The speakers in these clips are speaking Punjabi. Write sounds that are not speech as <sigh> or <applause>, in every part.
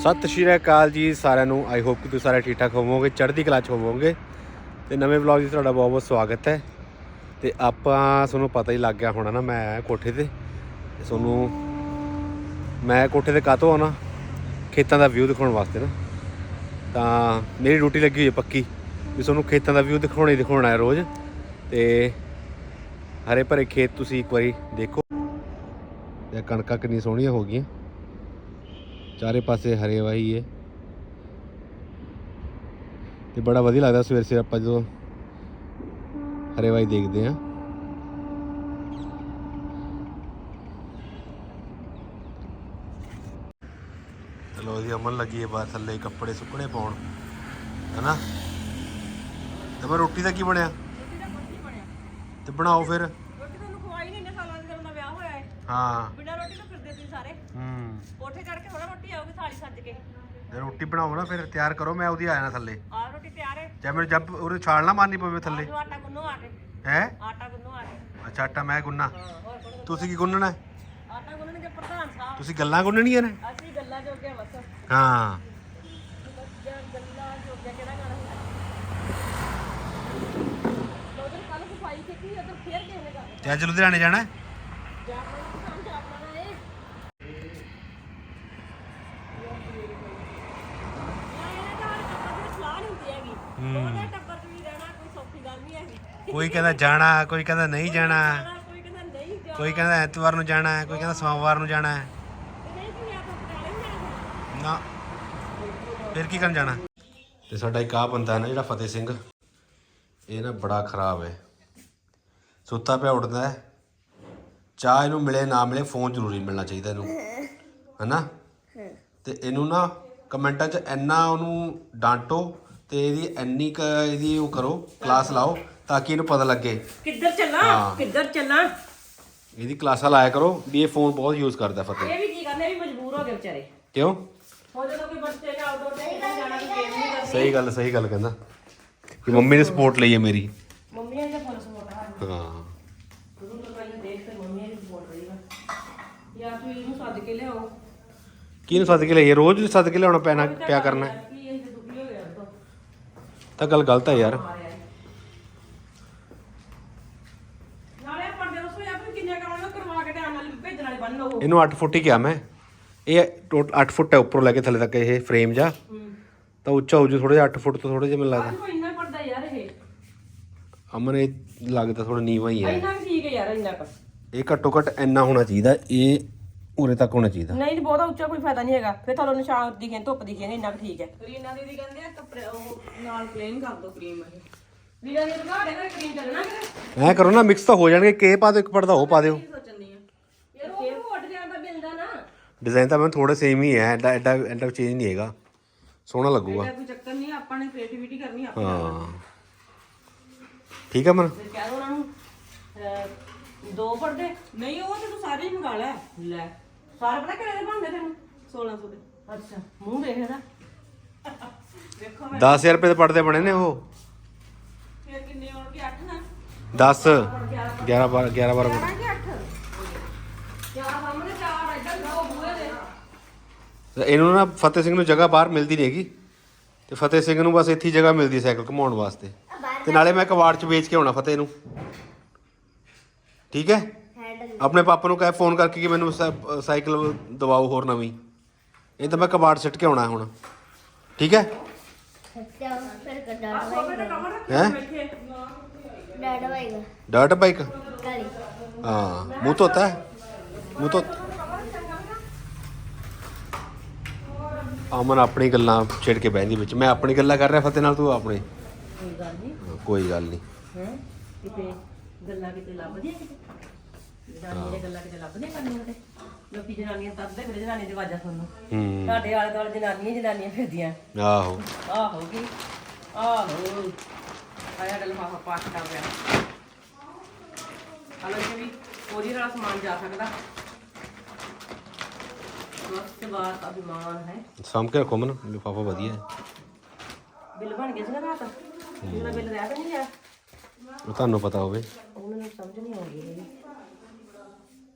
ਸਤਿ ਸ਼੍ਰੀ ਅਕਾਲ ਜੀ ਸਾਰਿਆਂ ਨੂੰ। ਆਈ ਹੋਪ ਕਿ ਤੁਸੀਂ ਸਾਰੇ ਠੀਕ ਠਾਕ ਹੋਵੋਗੇ, ਚੜ੍ਹਦੀ ਕਲਾ 'ਚ ਹੋਵੋਗੇ। ਤੇ ਨਵੇਂ ਵਲੌਗ 'ਚ ਤੁਹਾਡਾ ਬਹੁਤ ਬਹੁਤ ਸਵਾਗਤ ਹੈ। ਤੇ ਆਪਾਂ, ਤੁਹਾਨੂੰ ਪਤਾ ਹੀ ਲੱਗ ਗਿਆ ਹੋਣਾ ਨਾ, ਮੈਂ ਆਇਆ ਕੋਠੇ ਤੇ। ਤੁਹਾਨੂੰ, ਮੈਂ ਕੋਠੇ ਤੇ ਕਾਤੋਂ ਆਉਣਾ? ਖੇਤਾਂ ਦਾ ਵਿਊ ਦਿਖਾਉਣ ਵਾਸਤੇ ਨਾ। ਤਾਂ ਮੇਰੀ ਡਿਊਟੀ ਲੱਗੀ ਹੋਈ ਹੈ ਪੱਕੀ, ਵੀ ਤੁਹਾਨੂੰ ਖੇਤਾਂ ਦਾ ਵਿਊ ਦਿਖਾਉਣਾ ਹੀ ਦਿਖਾਉਣਾ ਹੈ ਰੋਜ਼। ਤੇ ਹਰੇ ਭਰੇ ਖੇਤ ਤੁਸੀਂ ਇੱਕ ਵਾਰੀ ਦੇਖੋ। ਤੇ ਕਣਕਾਂ ਕਿੰਨੀ ਸੋਹਣੀਆਂ ਹੋ ਗਈਆਂ। ਚਾਰੇ ਪਾਸੇ ਹਰੇ ਵਾਹੀ ਹੈ। ਤੇ ਬੜਾ ਵਧੀਆ ਲੱਗਦਾ ਸਵੇਰ ਸਵੇਰ ਆਪਾਂ ਜਦੋਂ ਹਰੇ ਵਾਹੀ ਦੇਖਦੇ ਆ ਚਲੋ ਜੀ ਅਮਨ ਲੱਗੀ ਹੈ ਬਾਹਰ ਥੱਲੇ ਕੱਪੜੇ ਸੁੱਕਣੇ ਪਾਉਣ ਹੈਨਾ? ਤੇ ਮੈਂ ਰੋਟੀ ਦਾ ਕੀ ਬਣਿਆ? ਰੋਟੀ ਦਾ ਕੁਝ ਨਹੀਂ ਬਣਿਆ ਤੇ ਬਣਾਓ ਫਿਰ। ਰੋਟੀ ਤੁਹਾਨੂੰ ਖਵਾਈ ਨਹੀਂ ਇੰਨੇ ਸਾਲਾਂ ਦੇ ਜਦੋਂ ਦਾ ਵਿਆਹ ਹੋਇਆ ਹੈ ਹਾਂ। ਬਿਨਾਂ ਰੋਟੀ ਤੋਂ ਫਿਰਦੇ ਤੁਸੀਂ ਸਾਰੇ। ਹੂੰ। ਕੋਠੇ ਚੜ ਕੇ ਥੋੜਾ ਰੋਟੀ ਆਊਗੀ ਥਾਲੀ ਸੱਜ ਕੇ। ਤੇ ਰੋਟੀ ਬਣਾਓ ਨਾ ਫਿਰ ਤਿਆਰ ਕਰੋ ਮੈਂ ਉਹਦੀ ਆ ਜਾਣਾ ਥੱਲੇ। ਆਹ ਰੋਟੀ ਤਿਆਰ ਹੈ? ਜਾਂ ਮੈਨੂੰ ਜੱਬ ਉਹਦੇ ਛਾਲ ਨਾ ਮਾਰਨੀ ਪਵੇ ਥੱਲੇ। ਆਜੋ ਆਟਾ ਗੁੰਨੋ ਆ ਕੇ। ਹੈ? ਆਟਾ ਗੁੰਨੋ ਆ ਕੇ। ਅੱਛਾ ਆਟਾ ਮੈਂ ਗੁੰਨਾ ਹੋਰ ਤੁਸੀਂ ਕੀ ਗੁੰਨਣਾ? ਹੈ? ਆਟਾ ਗੁੰਨਣਗੇ ਪ੍ਰਧਾਨ ਸਾਹਿਬ। ਤੁਸੀਂ ਗੱਲਾਂ ਗੁੰਨਣੀਆਂ ਨੇ? ਅਸੀਂ ਗੱਲਾਂ ਜੋਗੇ ਬਸ। ਹਾਂ। ਜਾਂ ਗੱਲਾਂ ਜੋਗੇ ਕਿਹੜਾ ਗਾਣਾ ਉਧਰ ਕੱਲ ਸਫ਼ਾਈ ਕੀਤੀ ਉਧਰ ਫੇਰ ਕਿਸੇ ਨੇ ਕਰ ਤੇ ਅੱਜ ਲੁਧਿਆਣੇ ਜਾਣਾ ਹੈ? ਜਾਪਣਾ ਕੰਮ ਜਾਪਣਾ ਨਾ ਇਹ ਸਲਾਹ ਨਹੀਂ ਹੁੰਦੀ ਹੈਗੀ ਉਹਦੇ ਟੱਬਰ 'ਚ ਵੀ ਰਹਿਣਾ ਕੋਈ ਸੌਖੀ ਗੱਲ ਨਹੀਂ ਹੈਗੀ ਕੋਈ ਕਹਿੰਦਾ ਜਾਣਾ ਕੋਈ ਕਹਿੰਦਾ ਨਹੀਂ ਜਾਣਾ। ਕੋਈ ਕਹਿੰਦਾ ਨਹੀਂ ਜਾਣਾ। ਕੋਈ ਕਹਿੰਦਾ ਐਤਵਾਰ ਨੂੰ ਜਾਣਾ ਹੈ ਕੋਈ ਕਹਿੰਦਾ ਸੋਮਵਾਰ ਨੂੰ ਜਾਣਾ। ਹੈ ਨਾ। ਫਿਰ ਕੀ ਕਰਨ ਜਾਣਾ? ਤੇ ਸਾਡਾ ਇੱਕ ਆ ਬੰਦਾ ਹੈ ਨਾ ਜਿਹੜਾ ਫਤਿਹ ਸਿੰਘ ਇਹ ਨਾ ਬੜਾ ਖਰਾਬ ਹੈ। ਸੁੱਤਾ ਪਿਆ ਉੱਠਦਾ ਹੈ। ਚਾਹ ਇਹਨੂੰ ਮਿਲੇ ਨਾ ਮਿਲੇ ਫੋਨ ਜ਼ਰੂਰੀ ਮਿਲਣਾ ਚਾਹੀਦਾ ਇਹਨੂੰ। ਹੈਨਾ? ਤੇ ਇਹਨੂੰ ਨਾ ਕਮੈਂਟਾਂ 'ਚ ਇੰਨਾ ਉਹਨੂੰ ਡਾਂਟੋ ਤੇ ਇਹਦੀ ਇੰਨੀ ਕ ਇਹਦੀ ਉਹ ਕਰੋ ਕਲਾਸ ਲਾਓ ਤਾਂ ਕਿ ਇਹਨੂੰ ਪਤਾ ਲੱਗੇ। ਕਿੱਧਰ ਚੱਲਾਂ। ਕਿੱਧਰ ਚੱਲਾਂ? ਇਹਦੀ ਕਲਾਸਾਂ ਲਾਇਆ ਕਰੋ ਵੀ ਇਹ ਫੋਨ ਬਹੁਤ ਯੂਜ਼ ਕਰਦਾ ਫਤਿਹ। ਇਹ ਵੀ ਕੀ ਕਰਨੇ? ਇਹ ਵੀ ਮਜਬੂਰ ਹੋ ਗਏ ਵਿਚਾਰੇ। ਕਿਉਂ? ਹੋ ਜਦੋਂ ਕੋਈ ਬੱਚੇ ਨੇ ਆਊਟਡੋਰ ਤੇ ਜਾਣਾ ਕੋਈ ਗੇਮ ਨਹੀਂ ਕਰਨੀ। ਸਹੀ ਗੱਲ ਸਹੀ ਗੱਲ ਕਹਿੰਦਾ। ਕਿ ਮੰਮੀ ਨੇ ਸਪੋਰਟ ਲਈ ਹੈ ਮੇਰੀ। ਮੰਮੀ ਨੇ ਤਾਂ ਫੋਨ ਸਪੋਰਟ ਹਾਂ। ਗੁਰੂ ਤੋਂ ਪਹਿਲਾਂ ਦੇਖ ਤੇ ਮੰਮੀ ਨੇ ਸਪੋਰਟ ਵਾ ਜਾਂ ਤੂੰ ਇਹਨੂੰ ਸੱਦ ਕੇ ਲਿਆਓ। ਕਿਹਨੂੰ ਸੱਦ ਕੇ ਲਈਏ? ਰੋਜ਼ ਸੱਦ ਕੇ ਲਿਆਉਣਾ ਪੈਣਾ ਪਿਆ ਕਰਨਾ। ਤਾਂ। ਗੱਲ ਗਲਤ ਹੈ ਯਾਰ ਮਾਰਿਆ ਨਾਲੇ ਪਰਦੇ ਦੱਸੋ ਯਾਰ ਤੁਸੀਂ ਕਿੰਨੇ ਕਰਾਉਣੇ ਕਰਵਾ ਕੇ ਟਾਈਮ ਨਾਲ ਭੇਜਣ ਵਾਲੇ ਬੰਨ ਲਓ ਇਹਨੂੰ 8 ਫੁੱਟ ਹੀ ਕਿਹਾ ਮੈਂ। ਇਹ ਟੋਟਲ 8 ਫੁੱਟ ਹੈ ਉੱਪਰੋਂ ਲੈ ਕੇ ਥੱਲੇ ਤੱਕ ਇਹ ਫਰੇਮ ਜਾ ਤਾਂ ਉੱਚਾ ਹੋ ਜੂ ਥੋੜਾ ਜਿਹਾ 8 ਫੁੱਟ ਤੋਂ ਥੋੜਾ ਜਿਹਾ ਮੈਨੂੰ ਲੱਗਦਾ। ਇੰਨਾ ਪਰਦਾ ਯਾਰ ਇਹ। ਅਮਨ ਇਹ ਲੱਗਦਾ ਥੋੜਾ ਨੀਵਾ ਹੀ ਹੈ। ਇੰਨਾ ਕੁ ਠੀਕ ਹੈ ਯਾਰ ਇੰਨਾ ਕੁ। ਇਹ ਘੱਟੋ ਘੱਟ ਇੰਨਾ ਹੋਣਾ ਚਾਹੀਦਾ ਇਹ ਉਰੇ ਤੱਕ ਹੋਣਾ ਚਾਹੀਦਾ। ਨਹੀਂ ਤੇ ਬਹੁਤਾ ਉੱਚਾ ਕੋਈ ਫਾਇਦਾ ਨਹੀਂ ਹੈਗਾ। ਫਿਰ ਤੁਹਾਨੂੰ ਨਿਸ਼ਾਨ ਦਿਖੇ ਧੁੱਪ ਦਿਖੇ ਨੇ ਇੰਨਾ ਕੁ ਠੀਕ ਹੈ। ਰੀਨਾ ਦੀਦੀ ਕਹਿੰਦੇ ਆ ਕੱਪੜੇ ਉਹ ਨਾਲ ਪਲੇਨ ਕਰ ਦੋ ਕਰੀਮ ਇਹ। ਰੀਨਾ ਦੀ ਤੁਹਾਡੇ ਘਰੇ ਕਰੀਮ ਚੱਲਣਾ ਕਿ ਐ ਕਰੋ ਨਾ ਮਿਕਸ ਤਾਂ ਹੋ ਜਾਣਗੇ। ਕੇ ਪਾ ਦਿਓ ਇੱਕ ਪਰਦਾ ਉਹ ਪਾ ਦਿਓ। ਸੋਚਣੀ ਆ? ਯਾਰ ਉਹ ਨਾ ਡਿਜ਼ਾਈਨ ਤਾਂ ਮੈਂ ਥੋੜਾ ਸੇਮ ਹੀ ਹੈ ਐਡਾ ਐਡਾ ਐਡਾ ਚੇਂਜ ਨਹੀਂ ਹੈਗਾ। ਸੋਹਣਾ ਲੱਗੂਗਾ। ਕੋਈ ਚੱਕਰ ਨਹੀਂ ਆਪਾਂ ਨੇ ਕ੍ਰੀਏਟੀਵਿਟੀ ਕਰਨੀ ਆ ਹਾਂ। ਠੀਕ ਹੈ ਮਨ ਫਿਰ ਕਹਿ ਦੋ ਉਹਨਾਂ ਨੂੰ ਅਹ, ਦੋ ਪਰਦੇ। ਨਹੀਂ ਉਹ ਤੇ ਤੂੰ ਸਾਰੇ ਹੀ ਮੰਗਾ ਲੈ। ਲੈ। ਸਾਰੇ ਪਤਾ ਕਿਹੜੇ ਦੇ ਬਣਦੇ ਤੈਨੂੰ? 1600 ਦੇ। ਅੱਛਾ ਮੂੰਹ ਦੇਖ ਇਹਦਾ। ਵੇਖੋ 10000 ਰੁਪਏ ਦੇ ਪਰਦੇ ਬਣੇ ਨੇ ਉਹ। ਫਿਰ ਕਿੰਨੇ ਹੋਣਗੇ? 8 ਨਾ। 10 11 12 11 12 ਕਰਾਂਗੇ 8 ਯਾਰ ਸਾਹਮਣੇ ਚਾਰ ਇੱਧਰ ਦੋ ਬੂਹੇ ਦੇ ਤੇ ਇਹਨੂੰ ਨਾ ਫਤਿਹ ਸਿੰਘ ਨੂੰ ਜਗ੍ਹਾ ਬਾਹਰ ਮਿਲਦੀ ਨਹੀਂ ਹੈਗੀ। ਤੇ ਫਤਿਹ ਸਿੰਘ ਨੂੰ ਬਸ ਇੱਥੇ ਹੀ ਜਗ੍ਹਾ ਮਿਲਦੀ ਸਾਈਕਲ ਘੁਮਾਉਣ ਵਾਸਤੇ। ਤੇ ਨਾਲੇ ਮੈਂ ਕਵਾੜ ਚ ਵੇਚ ਕੇ ਆਉਣਾ ਫਤਿਹ ਨੂੰ। ਠੀਕ ਹੈ? ਆਪਣੇ ਪਾਪਾ ਨੂੰ ਕਹਿ ਫੋਨ ਕਰਕੇ ਕਿ ਮੈਨੂੰ ਸਾ- ਸਾਈਕਲ ਦਵਾਓ ਹੋਰ ਨਵੀਂ। ਇਹ ਤਾਂ ਮੈਂ ਕਵਾੜ ਸਿੱਟ ਕੇ ਆਉਣਾ ਹੁਣ। ਠੀਕ ਹੈ? ਸੱਚਾ ਫਿਰ ਕੱਢਾ ਹੈਂ? ਡੈਡ ਵਾਏਗਾ ਡਰਟ ਬਾਈਕ? ਕਾਲੀ ਹਾਂ ਮੂੰਹ ਧੋਤਾ ਹੈ? ਮੂੰਹ ਧੋ ਅਮਨ ਆਪਣੀ ਗੱਲਾਂ ਛੇੜ ਕੇ ਬਹਿੰਦੀ ਵਿੱਚ। ਮੈਂ ਆਪਣੀ ਗੱਲਾਂ ਕਰ ਰਿਹਾ ਫਤਿਹ ਨਾਲ ਤੂੰ ਆਪਣੇ। ਕੋਈ ਗੱਲ ਨਹੀਂ। ਕੋਈ ਗੱਲ ਨਹੀਂ। ਹੈ? ਕਿਤੇ ਗੱਲਾਂ ਕਿਤੇ ਲੱਭਦੀਆਂ ਕਿਤੇ? ਜਨਾਨੀਆਂ ਦੀਆਂ ਗੱਲਾਂ ਕਿਤੇ ਲੱਭਦੀਆਂ ਕਰਨੀਆਂ ਤੇ ਲੋਕੀ ਜਨਾਨੀਆਂ ਤਰਦੇ ਫਿਰ ਜਨਾਨੀ ਦੀ ਆਵਾਜ਼ਾਂ ਸੁਣਨ। ਹੂੰ। ਸਾਡੇ ਆਲੇ ਦੁਆਲੇ ਜਨਾਨੀਆਂ ਹੀ ਜਨਾਨੀਆਂ ਫਿਰਦੀਆਂ। ਆਹੋ। ਆਹੋ ਕੀ? ਆਹੋ। ਆਇਆ ਗੱਲ ਫਾਫਾ ਪਾਸਟਾ ਪਿਆ ਹਾਲਾਂਕਿ ਵੀ ਉਹਦੀ ਨਾਲ ਸਮਾਨ ਜਾ ਸਕਦਾ। ਵਕਤ ਬਾਅਦ ਅਭਿਮਾਨ ਹੈ। ਸਾਂਭ ਕੇ ਰੱਖੋ ਮਨ ਲਿਫਾਫਾ ਵਧੀਆ ਹੈ। ਬਿੱਲ ਬਣ ਗਿਆ ਸੀ ਨਾ ਰਾਤ? ਜਿਹੜਾ ਬਿੱਲ ਰਹਿ ਤਾਂ ਨਹੀਂ ਗਿਆ? ਉਹ ਤੁਹਾਨੂੰ ਪਤਾ ਹੋਵੇ। ਉਹ ਮੈਨੂੰ ਸਮਝ ਨਹੀਂ ਆਉਂਦੀ ਹੈਗੀ।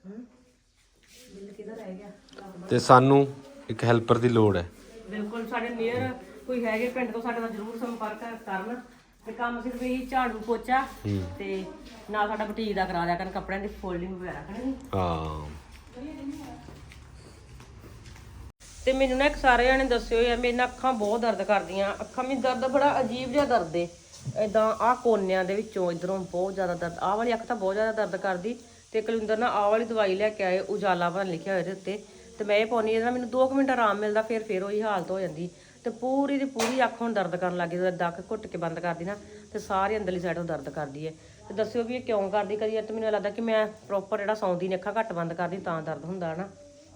ਹੂੰ? ਬਿੱਲ ਕਿੱਧਰ ਰਹਿ ਗਿਆ? ਤੇ ਸਾਨੂੰ ਇੱਕ ਹੈਲਪਰ ਦੀ ਲੋੜ ਹੈ। ਬਿਲਕੁਲ ਸਾਡੇ ਨੀਅਰ ਕੋਈ ਹੈਗੇ ਪਿੰਡ ਤੋਂ ਸਾਡੇ ਨਾਲ ਜ਼ਰੂਰ ਸੰਪਰਕ ਕਰਨ। ਤੇ ਕੰਮ ਸਿਰਫ ਇਹੀ ਝਾੜੂ ਪੋਚਾ ਤੇ ਨਾਲ ਸਾਡਾ ਬੁਟੀਕ ਦਾ ਕਰਾ ਦਿਆ ਕਰਨ ਕੱਪੜਿਆਂ ਦੀ ਫੋਲਡਿੰਗ ਵਗੈਰਾ ਕਰਨੀ ਹਾਂ। ਤੇ ਮੈਨੂੰ ਨਾ ਇੱਕ ਸਾਰੇ ਜਾਣੇ ਦੱਸਿਓ ਯਾਰ ਮੇਰੀਆਂ ਅੱਖਾਂ ਬਹੁਤ ਦਰਦ ਕਰਦੀਆਂ। ਅੱਖਾਂ ਵਿੱਚ ਦਰਦ ਬੜਾ ਅਜੀਬ ਜਿਹਾ ਦਰਦ ਏ। ਇਦਾਂ ਆਹ ਕੋਨਿਆਂ ਦੇ ਵਿੱਚੋਂ ਇਧਰੋਂ ਬਹੁਤ ਜ਼ਿਆਦਾ ਦਰਦ, ਆਹ ਵਾਲੀ ਅੱਖ ਤਾਂ ਬਹੁਤ ਜ਼ਿਆਦਾ ਦਰਦ ਕਰਦੀ। ਤੇ ਕੁਲਿੰਦਰ ਨਾ ਆਹ ਵਾਲੀ ਦਵਾਈ ਲੈ ਕੇ ਆਏ, ਉਜਾਲਾ ਬਣ ਲਿਖਿਆ ਹੋਇਆ ਇਹਦੇ ਉੱਤੇ। ਤੇ ਮੈਂ ਇਹ ਪਾਉਣੀ ਇਹਦੇ ਨਾਲ ਮੈਨੂੰ 2 ਮਿੰਟ ਆਰਾਮ ਮਿਲਦਾ, ਫਿਰ ਫਿਰ ਉਹੀ ਹਾਲਤ ਹੋ ਜਾਂਦੀ। ਤੇ ਪੂਰੀ ਦੀ ਪੂਰੀ ਅੱਖ ਹੁਣ ਦਰਦ ਕਰਨ ਲੱਗੀ, ਜਦੋਂ ਅੱਖ ਘੁੱਟ ਕੇ ਬੰਦ ਕਰਦੀ ਨਾ, ਤੇ ਸਾਰੀ ਅੰਦਰਲੀ ਸਾਈਡ ਤੋਂ ਦਰਦ ਕਰਦੀ ਹੈ ਤੇ ਦੱਸਿਓ ਵੀ ਇਹ ਕਿਉਂ ਕਰਦੀ? ਕਦੀ ਤੇ ਮੈਨੂੰ ਲੱਗਦਾ ਕਿ ਮੈਂ ਪ੍ਰੋਪਰ ਜਿਹੜਾ ਸੌਂਦੀ ਨੇ ਅੱਖਾਂ ਘੱਟ ਬੰਦ ਕਰਦੀ ਤਾਂ ਦਰਦ ਹੁੰਦਾ ਨਾ।